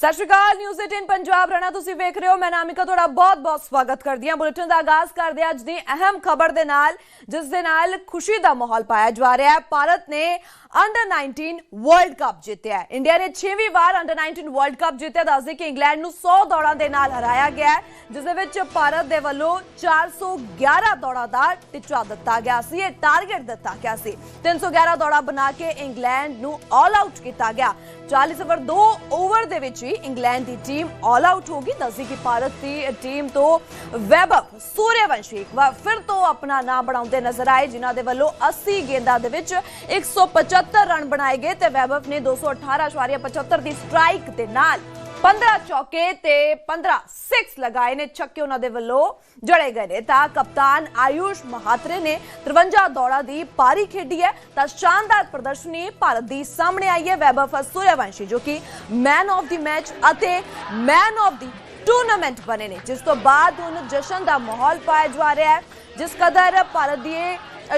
ਸਤਿ ਸ਼੍ਰੀ ਅਕਾਲ ਨਿਊਜ਼ 18 ਪੰਜਾਬ ਰਣਾ ਤੁਸੀਂ ਵੇਖ ਰਹੇ ਹੋ। ਮੈਂ ਨਾਮਿਕਾ, ਤੁਹਾਡਾ ਬਹੁਤ-ਬਹੁਤ ਸਵਾਗਤ ਕਰਦੀ ਹਾਂ। ਬੁਲੇਟਿਨ ਦਾ ਆਗਾਜ਼ ਕਰਦੇ ਅੱਜ ਦੀ ਅਹਿਮ ਖਬਰ ਦੇ ਨਾਲ, ਜਿਸ ਦੇ ਨਾਲ ਖੁਸ਼ੀ ਦਾ ਮਾਹੌਲ ਪਾਇਆ ਜਾ ਰਿਹਾ ਹੈ। ਭਾਰਤ ਨੇ ਅੰਡਰ 19 ਵਰਲਡ ਕੱਪ ਜਿੱਤਿਆ ਇੰਡੀਆ ਨੇ 6ਵੀਂ ਵਾਰ ਅੰਡਰ 19 ਵਰਲਡ ਕੱਪ ਜਿੱਤਿਆ। ਦੱਸਦੇ ਕਿ ਇੰਗਲੈਂਡ ਨੂੰ 100 ਦੌੜਾਂ ਦੇ ਨਾਲ ਹਰਾਇਆ ਗਿਆ ਜਿਸ ਦੇ ਵਿੱਚ ਭਾਰਤ ਦੇ ਵੱਲੋਂ 411 ਦੌੜਾਂ ਦਾ ਟੀਚਾ ਦਿੱਤਾ ਗਿਆ ਸੀ, ਇਹ ਟਾਰਗੇਟ ਦਿੱਤਾ ਗਿਆ ਸੀ। 311 ਦੌੜਾਂ ਬਣਾ ਕੇ ਇੰਗਲੈਂਡ ਨੂੰ ਆਲ ਆਊਟ ਕੀਤਾ ਗਿਆ। 40 ਓਵਰ 2 ਓਵਰ ਦੇ ਵਿੱਚ ਹੀ ਇੰਗਲੈਂਡ ਦੀ ਟੀਮ ਆਲ ਆਊਟ ਹੋ ਗਈ ਦੱਸਦੀ ਕਿ ਭਾਰਤ ਦੀ ਟੀਮ ਤੋਂ ਵੈਭਵ ਸੂਰਯਵੰਸ਼ੀ ਇੱਕ ਵਾਰ ਫਿਰ ਤੋਂ ਆਪਣਾ ਨਾਮ ਬਣਾਉਂਦੇ ਨਜ਼ਰ ਆਏ ਜਿਨ੍ਹਾਂ ਦੇ ਵੱਲੋਂ 80 ਗੇਂਦਾਂ ਦੇ ਵਿੱਚ 175 ਰਨ ਬਣਾਏ ਗਏ ਤੇ ਵੈਭਵ ਨੇ 218.75 ਦੀ ਸਟ੍ਰਾਈਕ ਦੇ ਨਾਲ 15 ਚੌਕੇ ਤੇ 15 ਸਿਕਸ ਲਗਾਏ ਨੇ, ਛੱਕੇ ਉਹਨਾਂ ਦੇ ਵੱਲੋਂ ਜੜੇ ਗਏ ਨੇ। ਤਾਂ ਕਪਤਾਨ ਆਯੂਸ਼ ਮਹਾਤਰੇ ਨੇ 53 ਦੌੜਾਂ ਦੀ ਪਾਰੀ ਖੇਡੀ ਹੈ। ਤਾਂ ਸ਼ਾਨਦਾਰ ਪ੍ਰਦਰਸ਼ਨੀ ਭਾਰਤ ਦੀ ਸਾਹਮਣੇ ਆਈ ਹੈ, ਵੈਭਵ ਸੂਰਯਵੰਸ਼ੀ, ਜੋ ਕਿ ਮੈਨ ਆਫ ਦੀ ਮੈਚ ਅਤੇ ਮੈਨ ਆਫ ਦੀ ਟੂਰਨਾਮੈਂਟ ਬਣੇ ਨੇ। ਜਿਸ ਤੋਂ ਬਾਅਦ ਹੁਣ ਜਸ਼ਨ ਦਾ ਮਾਹੌਲ ਪਾਇਆ ਜਾ ਰਿਹਾ ਹੈ। ਜਿਸ ਕਦਰ ਭਾਰਤ ਦੀ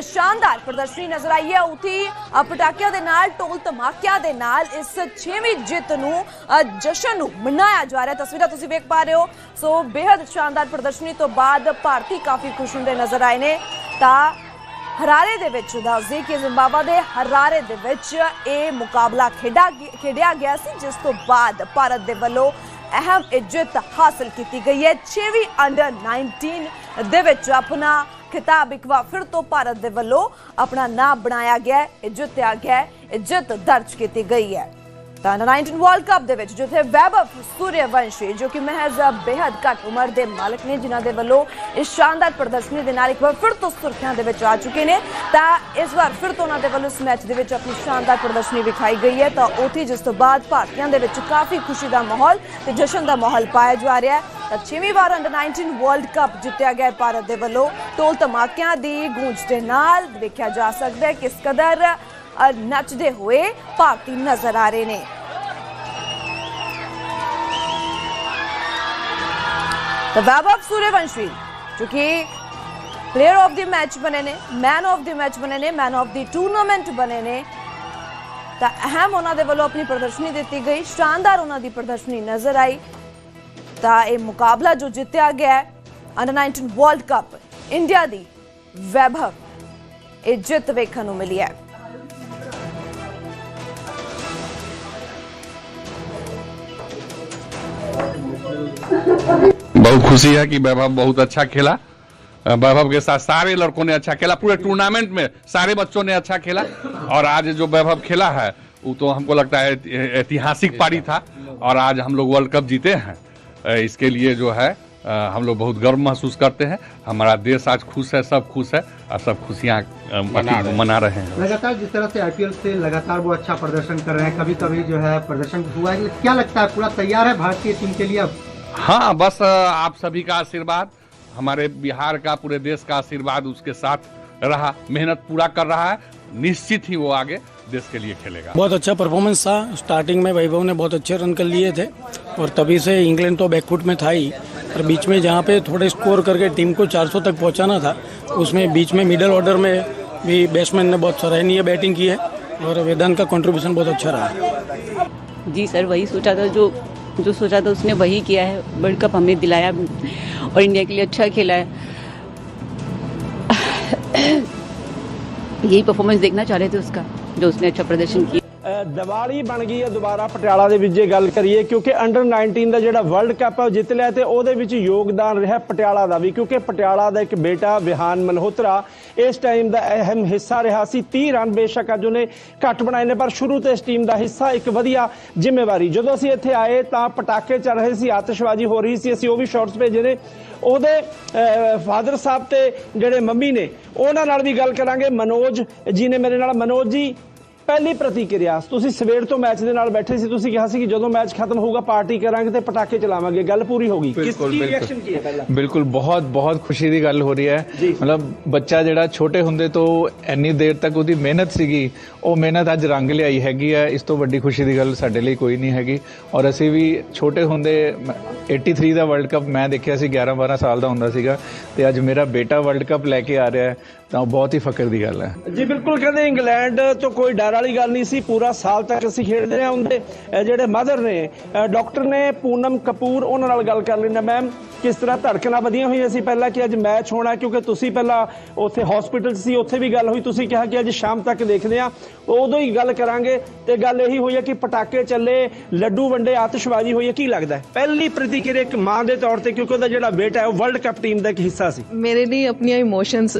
ਸ਼ਾਨਦਾਰ ਪ੍ਰਦਰਸ਼ਨੀ ਨਜ਼ਰ ਆਈ ਹੈ। ਉਥੀ ਪਟਾਕਿਆਂ ਦੇ ਨਾਲ ਟੋਲ ਧਮਾਕਿਆਂ ਦੇ ਨਾਲ ਇਸ 6ਵੀਂ ਜਿੱਤ ਨੂੰ ਜਸ਼ਨ ਨੂੰ ਮਨਾਇਆ ਜਾ ਰਿਹਾ। ਤਸਵੀਰਾਂ ਤੁਸੀਂ ਵੇਖ ਪਾ ਰਹੇ ਹੋ। ਸੋ ਬੇहद ਸ਼ਾਨਦਾਰ ਪ੍ਰਦਰਸ਼ਨੀ ਤੋਂ ਬਾਅਦ ਭਾਰਤੀ ਕਾਫੀ ਖੁਸ਼ ਹੁੰਦੇ ਨਜ਼ਰ ਆਏ ਨੇ। ਤਾਂ ਹਰਾਰੇ ਦੇ ਵਿੱਚ ਦੱਸਦੇ ਕਿ ਜ਼ਿੰਬਾਬwe ਦੇ ਹਰਾਰੇ ਦੇ ਵਿੱਚ ਇਹ ਮੁਕਾਬਲਾ ਖੇਡਾ ਗਿਆ- ਖੇਡਿਆ ਗਿਆ ਸੀ, ਜਿਸ ਤੋਂ ਬਾਅਦ ਭਾਰਤ ਦੇ ਵੱਲੋਂ ਅਹਿਮ ਇੱਜ਼ਤ ਹਾਸਲ ਕੀਤੀ ਗਈ ਹੈ। 6ਵੀਂ ਅੰਡਰ 19 ਦੇ ਵਿੱਚ ਆਪਣਾ ਖਿਤਾਬ ਇੱਕ ਵਾਰ ਫਿਰ ਤੋਂ ਭਾਰਤ ਦੇ ਵੱਲੋਂ ਆਪਣਾ ਨਾਮ ਬਣਾਇਆ ਗਿਆ ਹੈ, ਇੱਜ਼ਤ ਆ ਗਿਆ ਹੈ, ਇੱਜ਼ਤ ਦਰਜ ਕੀਤੀ ਗਈ ਹੈ। ਤਾਂ ਅੰਡਰ 19 ਵਰਲਡ ਕੱਪ ਦੇ ਵਿੱਚ ਜਿੱਥੇ ਵੈਭਵ ਸੂਰਯਵੰਸ਼ੀ, ਜੋ ਕਿ ਮਹਿਜ਼ ਬੇहद ਘੱਟ ਉਮਰ ਦੇ ਮਾਲਕ ਨੇ, ਜਿਨ੍ਹਾਂ ਦੇ ਵੱਲੋਂ ਇਸ ਸ਼ਾਨਦਾਰ ਪ੍ਰਦਰਸ਼ਨੀ ਦੇ ਨਾਲ ਇੱਕ ਵਾਰ ਫਿਰ ਤੋਂ ਸੁਰਖੀਆਂ ਦੇ ਵਿੱਚ ਆ ਚੁੱਕੇ ਨੇ, ਤਾਂ ਇਸ ਵਾਰ ਫਿਰ ਤੋਂ ਉਹਨਾਂ ਦੇ ਵੱਲੋਂ ਇਸ ਮੈਚ ਦੇ ਵਿੱਚ ਆਪਣੀ ਸ਼ਾਨਦਾਰ ਪ੍ਰਦਰਸ਼ਨੀ ਵਿਖਾਈ ਗਈ ਹੈ, ਤਾਂ ਉਥੇ ਜਿਸ ਤੋਂ ਬਾਅਦ ਭਾਰਤੀਆਂ ਦੇ ਵਿੱਚ ਕਾਫੀ ਖੁਸ਼ੀ ਦਾ ਮਾਹੌਲ ਤੇ ਜਸ਼ਨ ਦਾ ਮਾਹੌਲ ਪਾਇਆ ਜਾ ਰਿਹਾ ਹੈ, ਤਾਂ ਛੇਵੀਂ ਵਾਰ ਅੰਡਰ 19 ਵਰਲਡ ਕੱਪ ਜਿੱਤਿਆ ਗਿਆ ਭਾਰਤ ਦੇ ਵੱਲੋਂ, ਢੋਲ ਧਮਾਕਿਆਂ ਦੀ ਗੂੰਜ ਦੇ ਨਾਲ ਦੇਖਿਆ ਜਾ ਸਕਦਾ ਹੈ ਕਿਸ ਕਦਰ ਨੱਚਦੇ ਹੋਏ ਭਾਰਤੀ ਨਜ਼ਰ ਆ ਰਹੇ ਨੇ। ਤਾਂ ਵੈਭਵ ਸੂਰਯਵੰਸ਼ੀ ਜੋ ਕਿ ਪਲੇਅਰ ਆਫ ਦੀ ਮੈਚ ਬਣੇ ਨੇ ਮੈਨ ਆਫ ਦੀ ਮੈਚ ਬਣੇ ਨੇ ਮੈਨ ਆਫ ਦੀ ਟੂਰਨਾਮੈਂਟ ਬਣੇ ਨੇ। ਤਾਂ ਅਹਿਮ ਉਹਨਾਂ ਦੇ ਵੱਲੋਂ ਆਪਣੀ ਪ੍ਰਦਰਸ਼ਨੀ ਦਿੱਤੀ ਗਈ, ਸ਼ਾਨਦਾਰ ਉਹਨਾਂ ਦੀ ਪ੍ਰਦਰਸ਼ਨੀ ਨਜ਼ਰ ਆਈ। ਤਾਂ ਇਹ ਮੁਕਾਬਲਾ ਜੋ ਜਿੱਤਿਆ ਗਿਆ ਹੈ ਅੰਡਰ 19 ਵਰਲਡ ਕੱਪ ਇੰਡੀਆ ਦੀ ਵੈਭਵ ਇਹ ਜਿੱਤ ਵੇਖਣ ਨੂੰ ਮਿਲੀ ਹੈ। बहुत खुशी है कि वैभव बहुत अच्छा खेला। वैभव के साथ सारे लड़कों ने अच्छा खेला पूरे टूर्नामेंट में सारे बच्चों ने अच्छा खेला। और आज जो वैभव खेला है वो तो हमको लगता है ऐतिहासिक पारी था और आज हम लोग वर्ल्ड कप जीते हैं। इसके लिए जो है हम लोग बहुत गर्व महसूस करते हैं। हमारा देश आज खुश है सब खुश है और सब खुशियाँ अ, मना रहे हैं। लगातार जिस तरह से आईपीएल से लगातार वो अच्छा प्रदर्शन कर रहे हैं कभी कभी जो है प्रदर्शन हुआ है क्या लगता है पूरा तैयार है भारतीय टीम के लिए अब? हाँ बस आप सभी का आशीर्वाद हमारे बिहार का पूरे देश का आशीर्वाद उसके साथ रहा मेहनत पूरा कर रहा है निश्चित ही वो आगे देश के लिए खेलेगा। बहुत अच्छा परफॉर्मेंस था स्टार्टिंग में वैभव ने बहुत अच्छे रन कर लिए थे और तभी से इंग्लैंड तो बैकफुट में था ही और बीच में जहाँ पे थोड़े स्कोर करके टीम को 400 तक पहुँचाना था उसमें बीच में मिडल ऑर्डर में भी बैट्समैन ने बहुत सराहनीय बैटिंग की है और वेदांत का कंट्रीब्यूशन बहुत अच्छा रहा। जी सर वही सोचा था जो जो सोचा था उसने वही किया है वर्ल्ड कप हमें दिलाया। और इंडिया के लिए अच्छा खेला है। यही परफॉर्मेंस देखना चाह रहे थे उसका, जो उसने अच्छा प्रदर्शन किया। ਦੀਵਾਲੀ ਬਣ ਗਈ ਹੈ, ਦੁਬਾਰਾ ਪਟਿਆਲਾ ਦੇ ਵਿੱਚ ਜੇ ਗੱਲ ਕਰੀਏ, ਕਿਉਂਕਿ ਅੰਡਰ 19 ਦਾ ਜਿਹੜਾ ਵਰਲਡ ਕੱਪ ਹੈ, ਉਹ ਜਿੱਤ ਲਿਆ ਤੇ ਉਹਦੇ ਵਿੱਚ ਯੋਗਦਾਨ ਰਿਹਾ ਪਟਿਆਲਾ ਦਾ ਵੀ, ਕਿਉਂਕਿ ਪਟਿਆਲਾ ਦਾ ਇੱਕ ਬੇਟਾ ਵਿਹਾਨ ਮਨਹੋਤਰਾ ਇਸ ਟਾਈਮ ਦਾ ਅਹਿਮ ਹਿੱਸਾ ਰਿਹਾ ਸੀ। 30 ਰਨ ਬੇਸ਼ੱਕ ਅੱਜ ਉਹਨੇ ਘੱਟ ਬਣਾਏ ਨੇ, ਪਰ ਸ਼ੁਰੂ ਤੋਂ ਇਸ ਟੀਮ ਦਾ ਹਿੱਸਾ ਇੱਕ ਵਧੀਆ ਜ਼ਿੰਮੇਵਾਰੀ। ਜਦੋਂ ਅਸੀਂ ਇੱਥੇ ਆਏ ਤਾਂ ਪਟਾਕੇ ਚੱਲ ਰਹੇ ਸੀ, ਆਤਿਸ਼ਬਾਜ਼ੀ ਹੋ ਰਹੀ ਸੀ, ਅਸੀਂ ਉਹ ਵੀ ਸ਼ਾਟਸ ਭੇਜੇ ਨੇ। ਉਹਦੇ ਫਾਦਰ ਸਾਹਿਬ ਤੇ ਜਿਹੜੇ ਮੰਮੀ ਨੇ, ਉਹਨਾਂ ਨਾਲ ਵੀ ਗੱਲ ਕਰਾਂਗੇ। ਮਨੋਜ ਜੀ ਨੇ ਮੇਰੇ ਨਾਲ, ਮਨੋਜ ਜੀ ਪਹਿਲੀ ਪ੍ਰਤੀਕਿਰਿਆ ਤੁਸੀਂ ਸਵੇਰ ਤੋਂ ਮੈਚ ਦੇ ਨਾਲ ਬੈਠੇ ਸੀ ਤੁਸੀਂ ਕਿਹਾ ਸੀ ਕਿ ਜਦੋਂ ਮੈਚ ਖਤਮ ਹੋਊਗਾ ਪਾਰਟੀ ਕਰਾਂਗੇ ਤੇ ਪਟਾਕੇ ਚਲਾਵਾਂਗੇ ਗੱਲ ਪੂਰੀ ਹੋ ਗਈ ਕਿਸ ਬਿਲਕੁਲ। ਰਿਐਕਸ਼ਨ ਕੀ ਹੈ ਪਹਿਲਾਂ ਬਿਲਕੁਲ ਬਹੁਤ ਬਹੁਤ ਖੁਸ਼ੀ ਦੀ ਗੱਲ ਹੋ ਰਹੀ ਹੈ। ਮਤਲਬ ਬੱਚਾ ਜਿਹੜਾ ਛੋਟੇ ਹੁੰਦੇ ਤੋਂ ਇੰਨੀ ਦੇਰ ਤੱਕ ਉਹਦੀ ਮਿਹਨਤ ਸੀਗੀ ਉਹ ਮਿਹਨਤ ਅੱਜ ਰੰਗ ਲਿਆਈ ਹੈਗੀ ਹੈ ਇਸ ਤੋਂ ਵੱਡੀ ਖੁਸ਼ੀ ਦੀ ਗੱਲ ਸਾਡੇ ਲਈ ਕੋਈ ਨਹੀਂ ਹੈਗੀ। ਔਰ ਅਸੀਂ ਵੀ ਛੋਟੇ ਹੁੰਦੇ, ਮ- 83 ਦਾ ਵਰਲਡ ਕੱਪ ਮੈਂ ਦੇਖਿਆ ਸੀ 11 12 ਸਾਲ ਦਾ ਹੁੰਦਾ ਸੀਗਾ। ਤੇ ਅੱਜ ਮੇਰਾ ਬੇਟਾ ਵਰਲਡ ਕੱਪ ਲੈ ਕੇ ਆ ਰਿਹਾ ਹੈ, ਤਾਂ ਉਹ ਬਹੁਤ ਹੀ ਫਕਰ ਦੀ ਗੱਲ ਹੈ। ਜੀ, ਬਿਲਕੁਲ ਕਹਿੰਦੇ ਇੰਗਲੈਂਡ ਤੋਂ ਕੋਈ ਡਰ ਵਾਲੀ ਗੱਲ ਨਹੀਂ ਸੀ। ਪੂਰਾ ਸਾਲ ਤੱਕ ਅਸੀਂ ਖੇਡਦੇ ਰਹੇ ਉਹਦੇ ਜਿਹੜੇ ਮਦਰ ਨੇ ਅਹ ਡਾਕਟਰ ਨੇ ਪੂਨਮ ਕਪੂਰ ਉਹਨਾਂ ਨਾਲ ਗੱਲ ਕਰ ਲੈਣਾ ਮੈਮ ਕਿਸ ਤਰ੍ਹਾਂ ਧੜਕਣਾਂ ਵਧੀਆਂ ਹੋਈਆਂ ਸੀ? ਪਹਿਲਾਂ ਕਿ ਅੱਜ ਮੈਚ ਹੋਣਾ, ਕਿਉਂਕਿ ਤੁਸੀਂ ਪਹਿਲਾਂ ਉੱਥੇ ਹਸਪੀਟਲ ਸੀ, ਉੱਥੇ ਵੀ ਗੱਲ ਹੋਈ। ਤੁਸੀਂ ਕਿਹਾ ਕਿ ਅੱਜ ਸ਼ਾਮ ਤੱਕ ਦੇਖਦੇ ਆ ਉਦੋਂ ਹੀ ਗੱਲ ਕਰਾਂਗੇ ਤੇ ਗੱਲ ਇਹੀ ਹੋਈ ਹੈ ਕਿ ਪਟਾਕੇ ਚੱਲੇ ਲੱਡੂ ਵੰਡੇ ਆਤਿਸ਼ਬਾਜ਼ੀ ਹੋਈ ਹੈ ਕੀ ਲੱਗਦਾ ਹੈ? ਪਹਿਲੀ ਪ੍ਰਤੀਕਿਰਿਆ ਇੱਕ ਮਾਂ ਦੇ ਤੌਰ ਤੇ ਕਿਉਂਕਿ ਉਹਦਾ ਜਿਹੜਾ ਬੇਟਾ ਹੈ ਉਹ ਵਰਲਡ ਕੱਪ ਟੀਮ ਦਾ ਇੱਕ ਹਿੱਸਾ ਸੀ। ਮੇਰੇ ਲਈ ਆਪਣੀਆਂ ਇਮੋਸ਼ਨਸ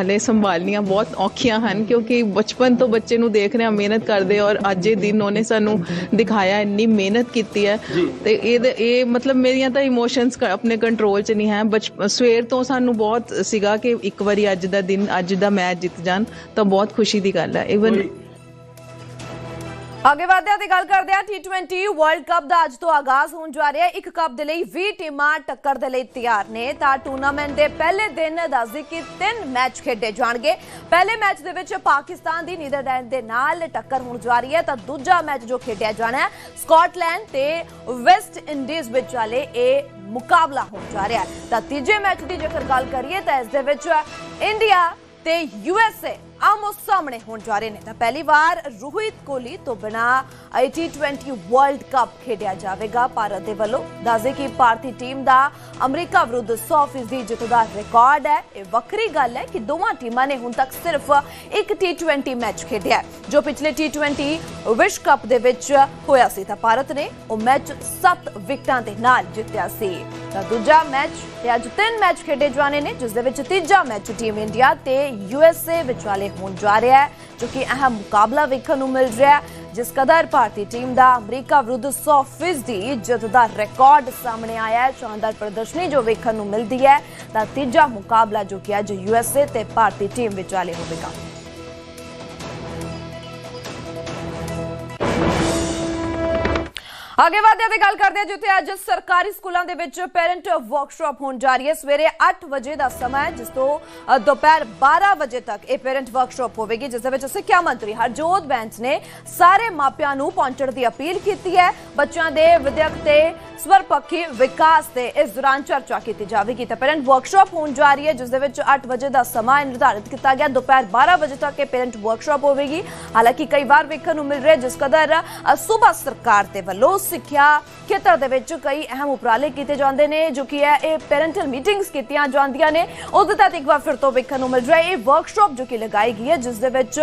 ਹਲੇ ਸੰਭਾਲਣੀਆਂ ਬਹੁਤ ਔਖੀਆਂ ਹਨ ਕਿਉਂਕਿ ਬਚਪਨ ਤੋਂ ਬੱਚੇ ਨੂੰ ਦੇਖ ਰਿਹਾ ਮਿਹਨਤ ਕਰਦੇ ਔਰ ਅੱਜ ਇਹ ਦਿਨ ਉਹਨੇ ਸਾਨੂੰ ਦਿਖਾਇਆ ਇੰਨੀ ਮਿਹਨਤ ਕੀਤੀ ਹੈ। ਤੇ ਇਹ ਇਹ ਮਤਲਬ ਮੇਰੀਆਂ ਤਾਂ ਇਮੋਸ਼ਨਸ ਆਪਣੇ ਕੰਟਰੋਲ 'ਚ ਨਹੀਂ ਹੈ। ਸਵੇਰ ਤੋਂ ਸਾਨੂੰ ਬਹੁਤ ਸੀਗਾ ਕਿ ਇੱਕ ਵਾਰੀ ਅੱਜ ਦਾ ਦਿਨ ਅੱਜ ਦਾ ਮੈਚ ਜਿੱਤ ਜਾਣ ਤਾਂ ਬਹੁਤ ਖੁਸ਼ੀ ਦੀ ਗੱਲ ਹੈ। ਇਵਨ ਅੱਗੇ ਵਧਦੇ ਹਾਂ ਤੇ ਗੱਲ ਕਰਦੇ ਹਾਂ T20 ਵਰਲਡ ਕੱਪ ਦਾ ਅੱਜ ਤੋਂ ਆਗਾਜ਼ ਹੋਣ ਜਾ ਰਿਹਾ ਹੈ। ਇੱਕ ਕੱਪ ਦੇ ਲਈ 20 ਟੀਮਾਂ ਟੱਕਰ ਦੇ ਲਈ ਤਿਆਰ ਨੇ। ਤਾਂ ਟੂਰਨਾਮੈਂਟ ਦੇ ਪਹਿਲੇ ਦਿਨ ਦੱਸਦੇ ਕਿ ਤਿੰਨ ਮੈਚ ਖੇਡੇ ਜਾਣਗੇ। ਪਹਿਲੇ ਮੈਚ ਦੇ ਵਿੱਚ ਪਾਕਿਸਤਾਨ ਦੀ ਨੀਦਰਲੈਂਡ ਦੇ ਨਾਲ ਟੱਕਰ ਹੋਣ ਜਾ ਰਹੀ ਹੈ। ਤਾਂ ਦੂਜਾ ਮੈਚ ਜੋ ਖੇਡਿਆ ਜਾਣਾ ਹੈ, ਸਕਾਟਲੈਂਡ ਤੇ ਵੈਸਟ ਇੰਡੀਜ਼ ਵਿਚਾਲੇ ਇਹ ਮੁਕਾਬਲਾ ਹੋਣ ਜਾ ਰਿਹਾ ਹੈ। ਤਾਂ ਤੀਜੇ ਮੈਚ ਦੀ ਜੇਕਰ ਗੱਲ ਕਰੀਏ, ਤਾਂ ਇਸ ਦੇ ਵਿੱਚ ਇੰਡੀਆ ਤੇ ਯੂਐਸਏ ਆਮੋ ਸਾਹਮਣੇ ਹੋਣ ਜਾ ਰਹੇ ਨੇ। ਤਾਂ ਪਹਿਲੀ ਵਾਰ ਰੋਹਿਤ ਕੋਹਲੀ ਤੋਂ ਬਿਨਾ T20 ਵਰਲਡ ਕੱਪ ਖੇਡਿਆ ਜਾਵੇਗਾ। ਭਾਰਤ ਦੇ ਵੱਲੋਂ ਦੱਸਦੇ ਕਿ ਭਾਰਤੀ ਟੀਮ ਦਾ ਅਮਰੀਕਾ ਵਿਰੁੱਧ 100% ਜਿੱਤ ਦਾ ਰਿਕਾਰਡ ਹੈ। ਇਹ ਵੱਖਰੀ ਗੱਲ ਹੈ ਕਿ ਦੋਵਾਂ ਟੀਮਾਂ ਨੇ ਹੁਣ ਤੱਕ ਸਿਰਫ ਇੱਕ T20 ਮੈਚ ਖੇਡਿਆ ਜੋ ਪਿਛਲੇ T20 ਵਿਸ਼ਵ ਕੱਪ ਦੇ ਵਿੱਚ ਹੋਇਆ ਸੀ। ਤਾਂ ਭਾਰਤ ਨੇ ਉਹ ਮੈਚ 7 ਵਿਕਟਾਂ ਦੇ ਨਾਲ ਜਿੱਤਿਆ ਸੀ। ਤਾਂ ਦੂਜਾ ਮੈਚ, ਤੇ ਅੱਜ ਤਿੰਨ ਮੈਚ ਖੇਡੇ ਜਾਣੇ ਨੇ, ਜਿਸ ਦੇ ਵਿੱਚ ਤੀਜਾ ਮੈਚ ਟੀਮ ਇੰਡੀਆ ਤੇ ਯੂਐਸਏ ਵਿਚਾਲੇ ਹੋਣ ਜਾ ਰਿਹਾ ਹੈ, ਜੋ ਕਿ ਅਹਿਮ ਮੁਕਾਬਲਾ ਵੇਖਣ ਨੂੰ ਮਿਲ ਰਿਹਾ ਹੈ, ਜਿਸ ਕਦਰ ਭਾਰਤੀ ਟੀਮ ਦਾ ਅਮਰੀਕਾ ਵਿਰੁੱਧ 100% ਦੀ ਜਿੱਤ ਦਾ ਰਿਕਾਰਡ ਸਾਹਮਣੇ ਆਇਆ ਹੈ, ਸ਼ਾਨਦਾਰ ਪ੍ਰਦਰਸ਼ਨੀ ਜੋ ਵੇਖਣ ਨੂੰ ਮਿਲਦੀ ਹੈ। ਤਾਂ ਤੀਜਾ ਮੁਕਾਬਲਾ ਜੋ ਕਿ ਅੱਜ ਯੂਐਸਏ ਤੇ ਭਾਰਤੀ ਟੀਮ ਵਿਚਾਲੇ ਹੋਵੇਗਾ। ਅੱਗੇ ਵਧਦੇ ਤੇ ਗੱਲ ਕਰਦੇ ਹਾਂ, ਜਿੱਥੇ ਅੱਜ ਸਰਕਾਰੀ ਸਕੂਲਾਂ ਦੇ ਵਿੱਚ ਪੈਰੈਂਟ ਵਰਕਸ਼ਾਪ ਹੋਣ ਜਾ ਰਹੀ ਹੈ। ਸਵੇਰੇ 8 ਵਜੇ ਦਾ ਸਮਾਂ ਹੈ, ਜਿਸ ਤੋਂ ਦੁਪਹਿਰ 12 ਵਜੇ ਤੱਕ ਇਹ ਪੈਰੈਂਟ ਵਰਕਸ਼ਾਪ ਹੋਵੇਗੀ, ਜਿਸ ਦੇ ਵਿੱਚ ਸਿੱਖਿਆ ਮੰਤਰੀ ਹਰਜੋਤ ਬੈਂਸ ਨੇ ਸਾਰੇ ਮਾਪਿਆਂ ਨੂੰ ਪਹੁੰਚਣ ਦੀ ਅਪੀਲ ਕੀਤੀ ਹੈ। ਬੱਚਿਆਂ ਦੇ ਵਿਦਿਅਕ ਤੇ ਸਵਰਪੱਖੀ ਵਿਕਾਸ ਤੇ ਇਸ ਦੌਰਾਨ ਚਰਚਾ ਕੀਤੀ ਜਾਵੇਗੀ ਤਾਂ ਪੈਰੈਂਟ ਵਰਕਸ਼ਾਪ ਹੋਣ ਜਾ ਰਹੀ ਹੈ ਜਿਸ ਦੇ ਵਿੱਚ 8 ਵਜੇ ਦਾ ਸਮਾਂ ਨਿਰਧਾਰਿਤ ਕੀਤਾ ਗਿਆ। ਦੁਪਹਿਰ 12 ਵਜੇ ਤੱਕ ਇਹ ਪੈਰੈਂਟ ਵਰਕਸ਼ਾਪ ਹੋਵੇਗੀ। ਹਾਲਾਂਕਿ ਕਈ ਵਾਰ ਵੇਖਣ ਨੂੰ ਮਿਲ ਰਿਹਾ ਜਿਸ ਕਦਰ ਅ, ਸੂਬਾ ਸਰਕਾਰ ਦੇ ਵੱਲੋਂ ਸਿੱਖਿਆ ਖੇਤਰ ਦੇ ਵਿੱਚ ਕਈ ਅਹਿਮ ਉਪਰਾਲੇ ਕੀਤੇ ਜਾਂਦੇ ਨੇ, ਜੋ ਕਿ ਹੈ, ਇਹ ਪੈਰੈਂਟਲ ਮੀਟਿੰਗਸ ਕੀਤੀਆਂ ਜਾਂਦੀਆਂ ਨੇ। ਉਹਦੇ ਤਹਿਤ ਇੱਕ ਵਾਰ ਫਿਰ ਤੋਂ ਵੇਖਣ ਨੂੰ ਮਿਲ ਰਿਹਾ ਇਹ ਵਰਕਸ਼ਾਪ ਜੋ ਕਿ ਲਗਾਈ ਗਈ ਹੈ, ਜਿਸ ਦੇ ਵਿੱਚ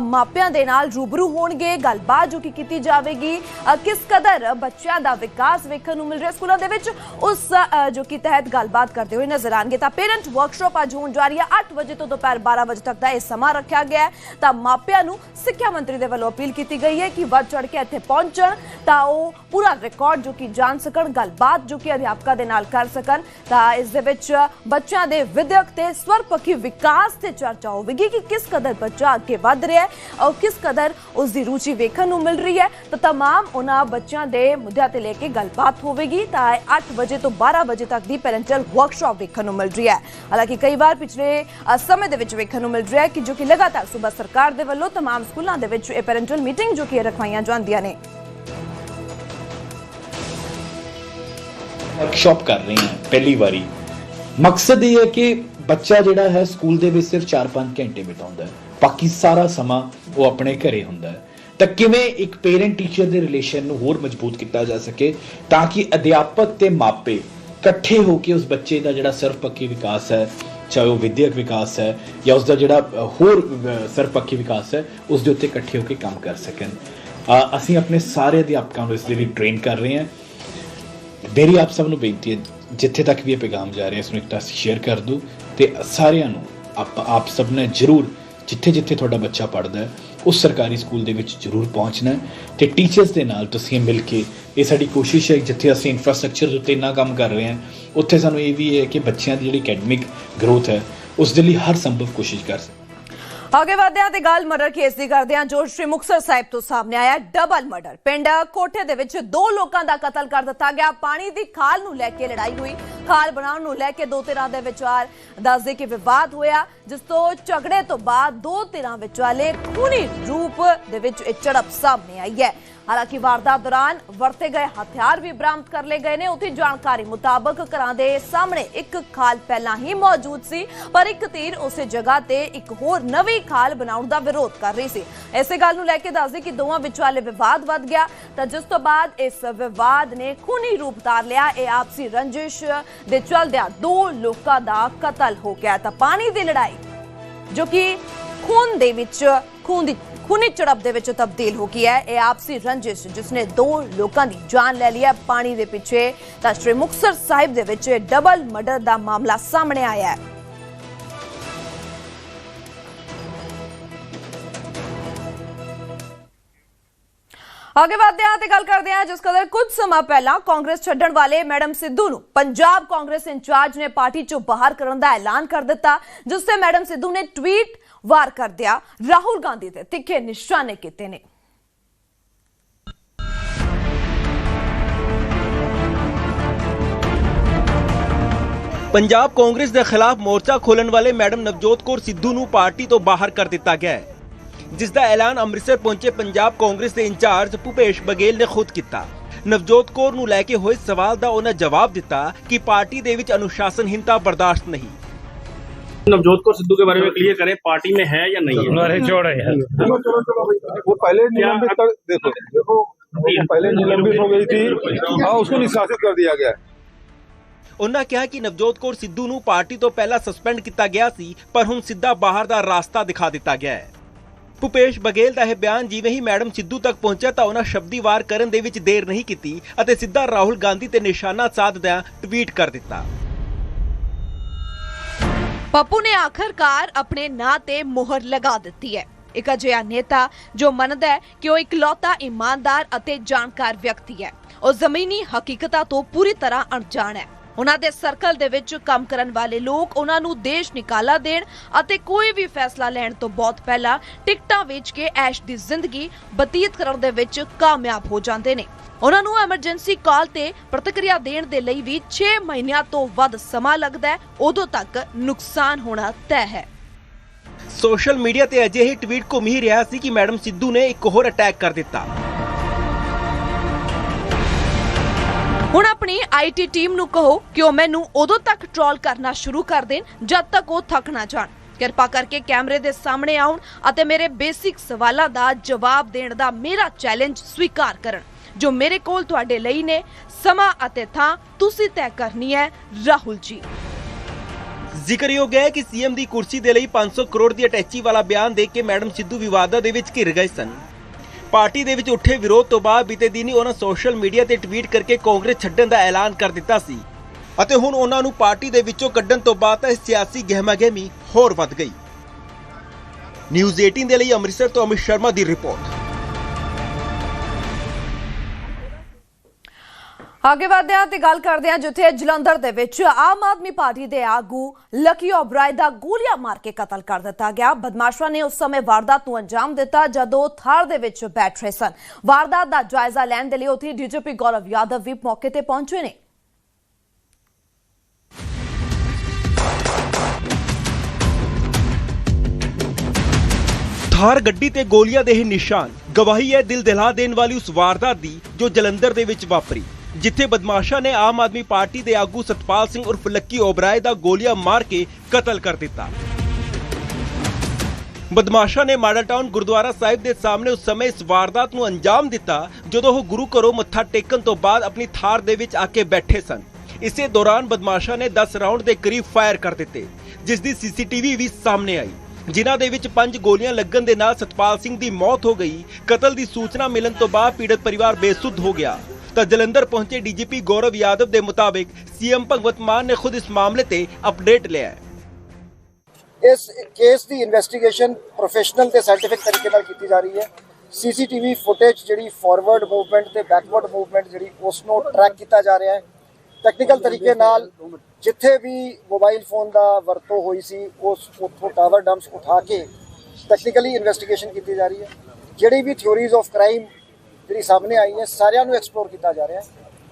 ਮਾਪਿਆਂ ਦੇ ਨਾਲ ਰੂਬਰੂ ਹੋਣਗੇ, ਗੱਲਬਾਤ ਜੋ ਕਿ ਕੀਤੀ ਜਾਵੇਗੀ ਕਿਸ ਕਦਰ ਬੱਚਿਆਂ ਦਾ ਵਿਕਾਸ ਵੇਖਣ ਨੂੰ ਮਿਲ ਰਿਹਾ ਸਕੂਲਾਂ ਦੇ ਵਿੱਚ, ਉਸ ਜੋ ਕਿ ਤਹਿਤ ਗੱਲਬਾਤ ਕਰਦੇ ਹੋਏ ਨਜ਼ਰ ਆਣਗੇ। ਤਾਂ ਪੇਰੈਂਟ ਵਰਕਸ਼ਾਪ ਅੱਜ ਹੋਣ ਜਾ ਰਹੀ ਹੈ 8 ਵਜੇ ਤੋਂ ਦੁਪਹਿਰ 12 ਵਜੇ ਤੱਕ ਦਾ ਇਹ ਸਮਾਂ ਰੱਖਿਆ ਗਿਆ ਹੈ। ਤਾਂ ਮਾਪਿਆਂ ਨੂੰ ਸਿੱਖਿਆ ਮੰਤਰੀ ਦੇ ਵੱਲੋਂ ਅਪੀਲ ਕੀਤੀ ਗਈ ਹੈ ਕਿ ਵੱਧ ਚੜ ਕੇ ਇੱਥੇ ਪਹੁੰਚਣ, ਤਾਂ ਉਹ ਪੂਰਾ ਰਿਕਾਰਡ ਜੋ ਕਿ ਜਾਣ ਸਕਣ ਗੱਲਬਾਤ ਜੋ ਕਿ ਅਧਿਆਪਕਾਂ ਦੇ ਨਾਲ ਕਰ ਸਕਣ ਤਾਂ ਇਸ ਦੇ ਵਿੱਚ ਬੱਚਿਆਂ ਦੇ ਵਿਦਿਅਕ ਤੇ ਸਵਰਪੱਖੀ ਵਿਕਾਸ ਤੇ ਚਰਚਾ ਹੋਵੇਗੀ ਕਿ ਕਿਸ ਕਦਰ ਬੱਚਾ ਅੱਗੇ ਵਧ ਰਿਹਾ ਹੈ ਔਰ ਕਿਸ ਕਦਰ ਉਸ ਦੀ ਰੁਚੀ ਵੇਖਣ ਨੂੰ ਮਿਲ ਰਹੀ ਹੈ ਤਾਂ तमाम ਉਹਨਾਂ ਬੱਚਿਆਂ ਦੇ ਮੁੱਦਿਆਂ ਤੇ ਲੈ ਕੇ ਗੱਲਬਾਤ ਹੋਵੇਗੀ ਤਾਂ 8 ਵਜੇ ਤੋਂ 12 ਵਜੇ ਤੱਕ ਦੀ ਪੈਰੈਂਟਲ ਵਰਕਸ਼ਾਪ ਵੇਖਣ ਨੂੰ ਮਿਲ ਰਹੀ ਹੈ ਹਾਲਾਂਕਿ ਕਈ ਵਾਰ ਪਿਛਲੇ ਅ, ਸਮੇਂ ਦੇ ਵਿੱਚ ਵੇਖਣ ਨੂੰ ਮਿਲ ਰਿਹਾ ਹੈ ਕਿ ਜੋ ਕਿ ਲਗਾਤਾਰ ਸੂਬਾ ਸਰਕਾਰ ਦੇ ਵੱਲੋਂ तमाम ਸਕੂਲਾਂ ਦੇ ਵਿੱਚ ਇਹ ਪੈਰੈਂਟਲ ਮੀਟਿੰਗ ਜੋ ਕਿ ਰਖਵਾਈਆਂ ਜਾਂਦੀਆਂ ਨੇ ਵਰਕਸ਼ਾਪ ਕਰ ਰਹੇ ਹਾਂ ਪਹਿਲੀ ਵਾਰੀ। ਮਕਸਦ ਇਹ ਹੈ ਕਿ ਬੱਚਾ ਜਿਹੜਾ ਹੈ ਸਕੂਲ ਦੇ ਵਿੱਚ ਸਿਰਫ 4-5 ਘੰਟੇ ਬਿਤਾਉਂਦਾ ਹੈ। ਬਾਕੀ ਸਾਰਾ ਸਮਾਂ ਉਹ ਆਪਣੇ ਘਰੇ ਹੁੰਦਾ ਹੈ। ਤਾਂ ਕਿਵੇਂ ਇੱਕ ਪੇਰੈਂਟ ਟੀਚਰ ਦੇ ਰਿਲੇਸ਼ਨ ਨੂੰ ਹੋਰ ਮਜ਼ਬੂਤ ਕੀਤਾ ਜਾ ਸਕੇ ਤਾਂ ਕਿ ਅਧਿਆਪਕ ਤੇ ਮਾਪੇ ਇਕੱਠੇ ਹੋ ਕੇ ਉਸ ਬੱਚੇ ਦਾ ਜਿਹੜਾ ਸਰਵਪੱਖੀ ਵਿਕਾਸ ਹੈ ਚਾਹੇ ਉਹ ਵਿਦਿਅਕ ਵਿਕਾਸ ਹੈ ਜਾਂ ਉਸ ਦਾ ਜਿਹੜਾ ਹੋਰ ਅ, ਸਰਵਪੱਖੀ ਵਿਕਾਸ ਹੈ ਉਸ ਦੇ ਉੱਤੇ ਇਕੱਠੇ ਹੋ ਕੇ ਕੰਮ ਕਰ ਸਕਣ। ਅਸੀਂ ਆਪਣੇ ਸਾਰੇ ਅਧਿਆਪਕਾਂ ਨੂੰ ਇਸ ਦੇ ਲਈ ਟ੍ਰੇਨ ਕਰ ਰਹੇ ਹਾਂ। ਮੇਰੀ ਆਪ ਸਭ ਨੂੰ ਬੇਨਤੀ ਹੈ, ਜਿੱਥੇ ਤੱਕ ਵੀ ਇਹ ਪੈਗਾਮ ਜਾ ਰਿਹਾ, ਇਸ ਨੂੰ ਇੱਕ ਤਾਂ ਸ਼ੇਅਰ ਕਰ ਦਿਓ ਤੇ ਸਾਰਿਆਂ ਨੂੰ ਆਪ ਆਪ ਸਭ ਨੇ ਜਰੂਰ ਜਿੱਥੇ ਜਿੱਥੇ ਤੁਹਾਡਾ ਬੱਚਾ ਪੜ੍ਹਦਾ ਉਸ ਸਰਕਾਰੀ ਸਕੂਲ ਦੇ ਵਿੱਚ ਜਰੂਰ ਪਹੁੰਚਣਾ ਹੈ ਤੇ ਟੀਚਰਸ ਦੇ ਨਾਲ ਤੁਸੀਂ ਮਿਲ ਕੇ ਇਹ ਸਾਡੀ ਕੋਸ਼ਿਸ਼ ਹੈ ਜਿੱਥੇ ਅਸੀਂ ਇਨਫਰਾਸਟ੍ਰਕਚਰ ਦੇ ਉੱਤੇ ਇੰਨਾ ਕੰਮ ਕਰ ਰਹੇ ਹਾਂ, ਉੱਥੇ ਸਾਨੂੰ ਇਹ ਵੀ ਹੈ ਕਿ ਬੱਚਿਆਂ ਦੀ ਜਿਹੜੀ ਅਕੈਡਮਿਕ ਗਰੋਥ ਹੈ, ਉਸ ਦੇ ਲਈ ਹਰ ਸੰਭਵ ਕੋਸ਼ਿਸ਼ ਕਰ ਸਕੀਏ ਅੱਗੇ ਵਧਦੇ ਤੇ ਗੱਲ ਮਰਡਰ ਕੇਸ ਦੀ ਕਰਦੇ ਹਾਂ ਜੋ ਸ਼੍ਰੀ ਮੁਕਤਸਰ ਸਾਹਿਬ ਤੋਂ ਸਾਹਮਣੇ ਆਇਆ ਡਬਲ ਮਰਡਰ ਪਿੰਡ ਕੋਠੇ ਦੇ ਵਿੱਚ ਦੋ ਲੋਕਾਂ ਦਾ ਕਤਲ ਕਰ ਦਿੱਤਾ ਗਿਆ। ਪਾਣੀ ਦੀ ਖਾਲ ਨੂੰ ਲੈ ਕੇ ਲੜਾਈ ਹੋਈ। ਖਾਲ ਬਣਾਉਣ ਨੂੰ ਲੈ ਕੇ ਦੋ ਧਿਰਾਂ ਦੇ ਵਿਚਾਰ ਦੱਸਦੇ ਕਿ ਵਿਵਾਦ ਹੋਇਆ, ਜਿਸ ਤੋਂ ਝਗੜੇ ਤੋਂ ਬਾਅਦ ਦੋ ਧਿਰਾਂ ਵਿਚਾਲੇ ਖੂਨੀ ਰੂਪ ਦੇ ਵਿੱਚ ਇਹ ਝੜਪ ਸਾਹਮਣੇ ਆਈ ਹੈ। ਹਾਲਾਂਕਿ ਵਾਰਦਾਤ ਦੌਰਾਨ ਵਰਤੇ ਗਏ ਹਥਿਆਰ ਵੀ ਬਰਾਮਦ ਕਰ ਲਏ ਗਏ ਨੇ। ਉੱਥੇ ਜਾਣਕਾਰੀ ਮੁਤਾਬਕ ਘਰਾਂ ਦੇ ਸਾਹਮਣੇ ਇੱਕ ਖਾਲ ਪਹਿਲਾਂ ਹੀ ਮੌਜੂਦ ਸੀ, ਪਰ ਇੱਕ ਧਿਰ ਉਸੇ ਜਗ੍ਹਾ ਤੇ ਇੱਕ ਹੋਰ ਨਵੀਂ ਖਾਲ ਬਣਾਉਣ ਦਾ ਵਿਰੋਧ ਕਰ ਰਹੀ ਸੀ। ਇਸੇ ਗੱਲ ਨੂੰ ਲੈ ਕੇ ਦੱਸਦੇ ਕਿ ਦੋਵਾਂ ਵਿਚਾਲੇ ਵਿਵਾਦ ਵੱਧ ਗਿਆ। ਤਾਂ ਜਿਸ ਤੋਂ ਬਾਅਦ ਇਸ ਵਿਵਾਦ ਨੇ ਖੂਨੀ ਰੂਪ ਧਾਰ ਲਿਆ। ਇਹ ਆਪਸੀ ਰੰਜਿਸ਼ ਦੇ ਚਲਦਿਆਂ ਦੋ ਲੋਕਾਂ ਦਾ ਕਤਲ ਹੋ ਗਿਆ। ਤਾਂ ਪਾਣੀ ਦੀ ਲੜਾਈ, ਜੋ ਕਿ ਖੂਨ ਦੇ ਵਿੱਚ, ਖੂਨ ਦੀ ਖੂਨੀ ਝੜਪ ਦੇ ਵਿੱਚ ਤਬਦੀਲ ਹੋ ਗਈ ਹੈ। ਇਹ ਆਪਸੀ ਰੰਜਿਸ਼ ਜਿਸ ਨੇ ਦੋ ਲੋਕਾਂ ਦੀ ਜਾਨ ਲੈ ਲਈ ਹੈ। ਪਾਣੀ ਦੇ ਪਿੱਛੇ ਤਾਂ ਸ਼੍ਰੀ ਮੁਕਤਸਰ ਸਾਹਿਬ ਦੇ ਵਿੱਚ ਡਬਲ ਮਰਡਰ ਦਾ ਮਾਮਲਾ ਸਾਹਮਣੇ ਆਇਆ ਹੈ। ਅੱਗੇ ਵਧਦੇ ਹਾਂ ਤੇ ਗੱਲ ਕਰਦੇ ਹਾਂ, ਜਿਸ ਕਦਰ ਕੁਝ ਸਮਾਂ ਪਹਿਲਾਂ ਕਾਂਗਰਸ ਛੱਡਣ ਵਾਲੇ ਮੈਡਮ ਸਿੱਧੂ ਨੂੰ ਪੰਜਾਬ ਕਾਂਗਰਸ ਇੰਚਾਰਜ ਨੇ ਪਾਰਟੀ ਚੋਂ ਬਾਹਰ ਕਰਨ ਦਾ ਐਲਾਨ ਕਰ ਦਿੱਤਾ, ਜਿਸ ਤੇ ਮੈਡਮ ਸਿੱਧੂ ਨੇ ਟਵੀਟ ਵਾਰ ਕਰਦਿਆਂ ਰਾਹੁਲ ਗਾਂਧੀ ਤੇ ਤਿੱਖੇ ਨਿਸ਼ਾਨੇ ਕੀਤੇ ਨੇ। ਪੰਜਾਬ ਕਾਂਗਰਸ ਦੇ ਖਿਲਾਫ ਮੋਰਚਾ ਖੋਲਣ ਵਾਲੇ ਮੈਡਮ ਨਵਜੋਤ ਕੌਰ ਸਿੱਧੂ ਨੂੰ ਪਾਰਟੀ ਤੋਂ ਬਾਹਰ ਕਰ ਦਿੱਤਾ ਗਿਆ ਹੈ, ਜਿਸ ਦਾ ਐਲਾਨ ਅੰਮ੍ਰਿਤਸਰ ਪਹੁੰਚੇ ਪੰਜਾਬ ਕਾਂਗਰਸ ਦੇ ਇੰਚਾਰਜ ਭੁਪੇਸ਼ ਬਗੇਲ ਨੇ ਖੁਦ ਕੀਤਾ। ਨਵਜੋਤ ਕੌਰ ਨੂੰ ਲੈ ਕੇ ਹੋਏ ਸਵਾਲ ਦਾ ਉਹਨਾਂ ਜਵਾਬ ਦਿੱਤਾ ਕਿ ਪਾਰਟੀ ਦੇ ਵਿੱਚ ਅਨੁਸ਼ਾਸਨਹੀਨਤਾ ਬਰਦਾਸ਼ਤ ਨਹੀਂ। नवजोत कौर सिद्धू के बारे में क्लियर करें पार्टी में है या नहीं है अरे छोड़ो यार चलो चलो चलो वो पहले निलंबित कर देखो देखो वो पहले निलंबित हो गई थी हाँ उसको निष्कासित कर दिया गया है ਉਹਨਾਂ ਕਿਹਾ ਕਿ ਨਵਜੋਤ ਕੌਰ ਸਿੱਧੂ ਨੂੰ ਪਾਰਟੀ ਤੋਂ ਪਹਿਲਾਂ ਸਸਪੈਂਡ ਕੀਤਾ ਗਿਆ ਸੀ ਪਰ ਹੁਣ ਸਿੱਧਾ ਬਾਹਰ ਦਾ ਰਾਸਤਾ ਦਿਖਾ ਦਿੱਤਾ ਗਿਆ ਹੈ ਭੁਪੇਸ਼ ਬਗੇਲ ਦਾ ਇਹ ਬਿਆਨ ਜਿਵੇਂ ਹੀ ਮੈਡਮ ਸਿੱਧੂ ਤੱਕ ਪਹੁੰਚਿਆ ਤਾਂ ਉਹਨਾਂ ਸ਼ਬਦੀ ਵਾਰ ਕਰਨ ਦੇ ਵਿੱਚ ਦੇਰ ਨਹੀਂ ਕੀਤੀ ਅਤੇ ਸਿੱਧਾ ਰਾਹੁਲ ਗਾਂਧੀ ਤੇ ਨਿਸ਼ਾਨਾ ਸਾਧਦਿਆਂ ਟਵੀਟ ਕਰ ਦਿੱਤਾ ਪੱਪੂ ਨੇ ਆਖਰਕਾਰ ਆਪਣੇ ਨਾਂ ਤੇ ਮੋਹਰ ਲਗਾ ਦਿੱਤੀ ਹੈ ਇੱਕ ਅਜਿਹਾ ਨੇਤਾ ਜੋ ਮੰਨਦਾ ਹੈ ਕਿ ਉਹ ਇਕਲੌਤਾ ਇਮਾਨਦਾਰ ਅਤੇ ਜਾਣਕਾਰ ਵਿਅਕਤੀ ਹੈ ਉਹ ਜ਼ਮੀਨੀ ਹਕੀਕਤਾਂ ਤੋਂ ਪੂਰੀ ਤਰ੍ਹਾਂ ਅਣਜਾਣ ਹੈ ਉਹਨਾਂ ਦੇ ਸਰਕਲ ਦੇ ਵਿੱਚ ਕੰਮ ਕਰਨ ਵਾਲੇ ਲੋਕ ਉਹਨਾਂ ਨੂੰ ਦੇਸ਼ ਨਿਕਾਲਾ ਦੇਣ ਅਤੇ ਕੋਈ ਵੀ ਫੈਸਲਾ ਲੈਣ ਤੋਂ ਬਹੁਤ ਪਹਿਲਾਂ ਟਿਕਟਾਂ ਵੇਚ ਕੇ ਐਸ਼ ਦੀ ਜ਼ਿੰਦਗੀ ਬਤੀਤ ਕਰਨ ਦੇ ਵਿੱਚ ਕਾਮਯਾਬ ਹੋ ਜਾਂਦੇ ਨੇ। ਉਹਨਾਂ ਨੂੰ ਐਮਰਜੈਂਸੀ ਕਾਲ ਤੇ ਪ੍ਰਤੀਕਿਰਿਆ ਦੇਣ ਦੇ ਲਈ ਵੀ 6 ਮਹੀਨਿਆਂ ਤੋਂ ਵੱਧ ਸਮਾਂ ਲੱਗਦਾ ਹੈ। ਉਦੋਂ ਤੱਕ ਨੁਕਸਾਨ ਹੋਣਾ ਤੈਅ ਹੈ। ਸੋਸ਼ਲ ਮੀਡੀਆ ਤੇ ਅਜਿਹੀ ਟਵੀਟ ਘੁੰਮ ਹੀ ਰਿਹਾ ਸੀ ਕਿ ਮੈਡਮ ਸਿੱਧੂ ਨੇ ਇੱਕ ਹੋਰ ਅਟੈਕ ਕਰ ਦਿੱਤਾ। ਹੁਣ ਆਪਣੀ ਆਈਟੀ ਟੀਮ ਨੂੰ ਕਹੋ ਕਿ ਉਹ ਮੈਨੂੰ ਉਦੋਂ ਤੱਕ ਟ੍ਰੋਲ ਕਰਨਾ ਸ਼ੁਰੂ ਕਰ ਦੇਣ, ਜਦ ਤੱਕ ਉਹ ਥੱਕ ਨਾ ਜਾਣ। ਕਿਰਪਾ ਕਰਕੇ ਕੈਮਰੇ ਦੇ ਸਾਹਮਣੇ ਆਉਣ ਅਤੇ ਮੇਰੇ ਬੇਸਿਕ ਸਵਾਲਾਂ ਦਾ ਜਵਾਬ ਦੇਣ ਦਾ ਮੇਰਾ ਚੈਲੰਜ ਸਵੀਕਾਰ ਕਰਨ। ਜੋ ਮੇਰੇ ਕੋਲ ਤੁਹਾਡੇ ਲਈ ਨੇ, ਸਮਾਂ ਅਤੇ ਥਾਂ ਤੁਸੀਂ ਤੈਅ ਕਰਨੀ ਹੈ, ਰਾਹੁਲ ਜੀ। ਜ਼ਿਕਰਯੋਗ ਹੈ ਕਿ ਸੀਐਮ ਦੀ ਕੁਰਸੀ ਦੇ ਲਈ 500 ਕਰੋੜ ਦੀ ਅਟੈਚੀ ਵਾਲਾ ਬਿਆਨ ਦੇ ਕੇ ਮੈਡਮ ਸਿੱਧੂ ਵਿਵਾਦਾਂ ਦੇ ਵਿੱਚ ਘਿਰ ਗਏ ਸਨ। ਪਾਰਟੀ ਦੇ ਵਿੱਚ ਉੱਠੇ ਵਿਰੋਧ ਤੋਂ ਬਾਅਦ ਬੀਤੇ ਦਿਨ ਹੀ ਉਹਨਾਂ ਸੋਸ਼ਲ ਮੀਡੀਆ ਤੇ ਟਵੀਟ ਕਰਕੇ ਕਾਂਗਰਸ ਛੱਡਣ ਦਾ ਐਲਾਨ ਕਰ ਦਿੱਤਾ ਸੀ। ਅਤੇ ਹੁਣ ਉਹਨਾਂ ਨੂੰ ਪਾਰਟੀ ਦੇ ਵਿੱਚੋਂ ਕੱਢਣ ਤੋਂ ਬਾਅਦ ਤਾਂ ਇਹ ਸਿਆਸੀ ਗਹਿਮਾਗਹਿਮੀ ਹੋਰ ਵੱਧ ਗਈ। ਨਿਊਜ਼ 18 ਦੇ ਲਈ ਅੰਮ੍ਰਿਤਸਰ ਤੋਂ ਅਮਿਤ ਸ਼ਰਮਾ ਦੀ ਰਿਪੋਰਟ। ਅੱਗੇ ਵਧਦੇ ਹਾਂ ਤੇ ਗੱਲ ਕਰਦੇ ਹਾਂ ਜਿੱਥੇ ਜਲੰਧਰ ਦੇ ਵਿੱਚ ਆਮ ਆਦਮੀ ਪਾਰਟੀ ਦੇ ਆਗੂ ਲੱਕੀ ਓਬਰਾਏ ਦਾ ਗੋਲੀਆਂ ਮਾਰ ਕੇ ਕਤਲ ਕਰ ਦਿੱਤਾ ਗਿਆ। ਬਦਮਾਸ਼ਾਂ ਨੇ ਉਸ ਸਮੇਂ ਵਾਰਦਾਤ ਨੂੰ ਅੰਜਾਮ ਦਿੱਤਾ ਜਦੋਂ ਥਾਰ ਦੇ ਵਿੱਚ ਬੈਠ ਰਹੇ ਸਨ। ਵਾਰਦਾਤ ਦਾ ਜਾਇਜ਼ਾ ਲੈਣ ਦੇ ਲਈ ਉੱਥੇ ਡੀਜੀਪੀ ਗੌਰਵ ਯਾਦਵ ਵੀ ਮੌਕੇ ਤੇ ਪਹੁੰਚੇ ਨੇ। ਥਾਰ ਗੱਡੀ ਤੇ ਗੋਲੀਆਂ ਦੇ ਇਹ ਨਿਸ਼ਾਨ, ਗਵਾਹੀ ਹੈ ਦਿਲ ਦਿਲਾ ਦੇਣ ਵਾਲੀ ਉਸ ਵਾਰਦਾਤ ਦੀ ਜੋ ਜਲੰਧਰ ਦੇ ਵਿੱਚ ਵਾਪਰੀ। ਜਿੱਥੇ ਬਦਮਾਸ਼ਾਂ ਨੇ ਆਮ ਆਦਮੀ ਪਾਰਟੀ ਦੇ ਆਗੂ ਸਤਪਾਲ ਸਿੰਘ ਉਰਫ ਲੱਕੀ ਓਬਰਾਏ ਦਾ ਗੋਲੀਆਂ ਮਾਰ ਕੇ ਕਤਲ ਕਰ ਦਿੱਤਾ। ਬਦਮਾਸ਼ਾਂ ਨੇ ਮਾਡਲ ਟਾਊਨ ਗੁਰਦੁਆਰਾ ਸਾਹਿਬ ਦੇ ਸਾਹਮਣੇ ਉਸ ਸਮੇਂ ਇਸ ਵਾਰਦਾਤ ਨੂੰ ਅੰਜਾਮ ਦਿੱਤਾ, ਜਦੋਂ ਉਹ ਗੁਰੂ ਘਰੋਂ ਮੱਥਾ ਟੇਕਣ ਤੋਂ ਬਾਅਦ ਆਪਣੀ ਥਾਰ ਦੇ ਵਿੱਚ ਆ ਕੇ ਬੈਠੇ ਸਨ। ਇਸੇ ਦੌਰਾਨ ਬਦਮਾਸ਼ਾਂ ਨੇ 10 ਰਾਉਂਡ ਦੇ ਕਰੀਬ ਫਾਇਰ ਕਰ ਦਿੱਤੇ, ਜਿਸ ਦੀ ਸੀਸੀਟੀਵੀ ਵੀ ਸਾਹਮਣੇ ਆਈ। ਜਿਨ੍ਹਾਂ ਦੇ ਵਿੱਚ ਪੰਜ ਗੋਲੀਆਂ ਲੱਗਣ ਦੇ ਨਾਲ ਸਤਪਾਲ ਸਿੰਘ ਦੀ ਮੌਤ ਹੋ ਗਈ। ਕਤਲ ਦੀ ਸੂਚਨਾ ਮਿਲਣ ਤੋਂ ਬਾਅਦ ਪੀੜਤ ਪਰਿਵਾਰ ਬੇਸੁੱਧ ਹੋ ਗਿਆ। ਤਾਂ ਜਲੰਧਰ ਪਹੁੰਚੇ ਡੀਜੀਪੀ ਗੌਰਵ ਯਾਦਵ ਦੇ ਮੁਤਾਬਿਕ ਸੀਐਮ ਭਗਵਤ ਮਾਨ ਨੇ ਖੁਦ ਇਸ ਮਾਮਲੇ ਤੇ ਅਪਡੇਟ ਲਿਆ ਹੈ। ਇਸ ਕੇਸ ਦੀ ਇਨਵੈਸਟੀਗੇਸ਼ਨ ਪ੍ਰੋਫੈਸ਼ਨਲ ਤੇ ਸਾਇੰਟੀਫਿਕ ਤਰੀਕੇ ਨਾਲ ਕੀਤੀ ਜਾ ਰਹੀ ਹੈ। ਸੀਸੀਟੀਵੀ ਫੁਟੇਜ ਜਿਹੜੀ ਫਾਰਵਰਡ ਮੂਵਮੈਂਟ ਤੇ ਬੈਕਵਰਡ ਮੂਵਮੈਂਟ ਜਿਹੜੀ ਉਸ ਨੂੰ ਟਰੈਕ ਕੀਤਾ ਜਾ ਰਿਹਾ ਹੈ। ਟੈਕਨੀਕਲ ਤਰੀਕੇ ਨਾਲ ਜਿੱਥੇ ਵੀ ਮੋਬਾਈਲ ਫੋਨ ਦਾ ਵਰਤੋਂ ਹੋਈ ਸੀ, ਉਸ ਉੱਥੋਂ ਟਾਵਰ ਡੰਪਸ ਉਠਾ ਕੇ ਟੈਕਨੀਕਲੀ ਇਨਵੈਸਟੀਗੇਸ਼ਨ ਕੀਤੀ ਜਾ ਰਹੀ ਹੈ। ਜਿਹੜੀ ਵੀ ਥਿਉਰੀਜ਼ ਆਫ ਕ੍ਰਾਈਮ ਜਿਹੜੀ ਸਾਹਮਣੇ ਆਈ ਹੈ, ਸਾਰਿਆਂ ਨੂੰ ਐਕਸਪਲੋਰ ਕੀਤਾ ਜਾ ਰਿਹਾ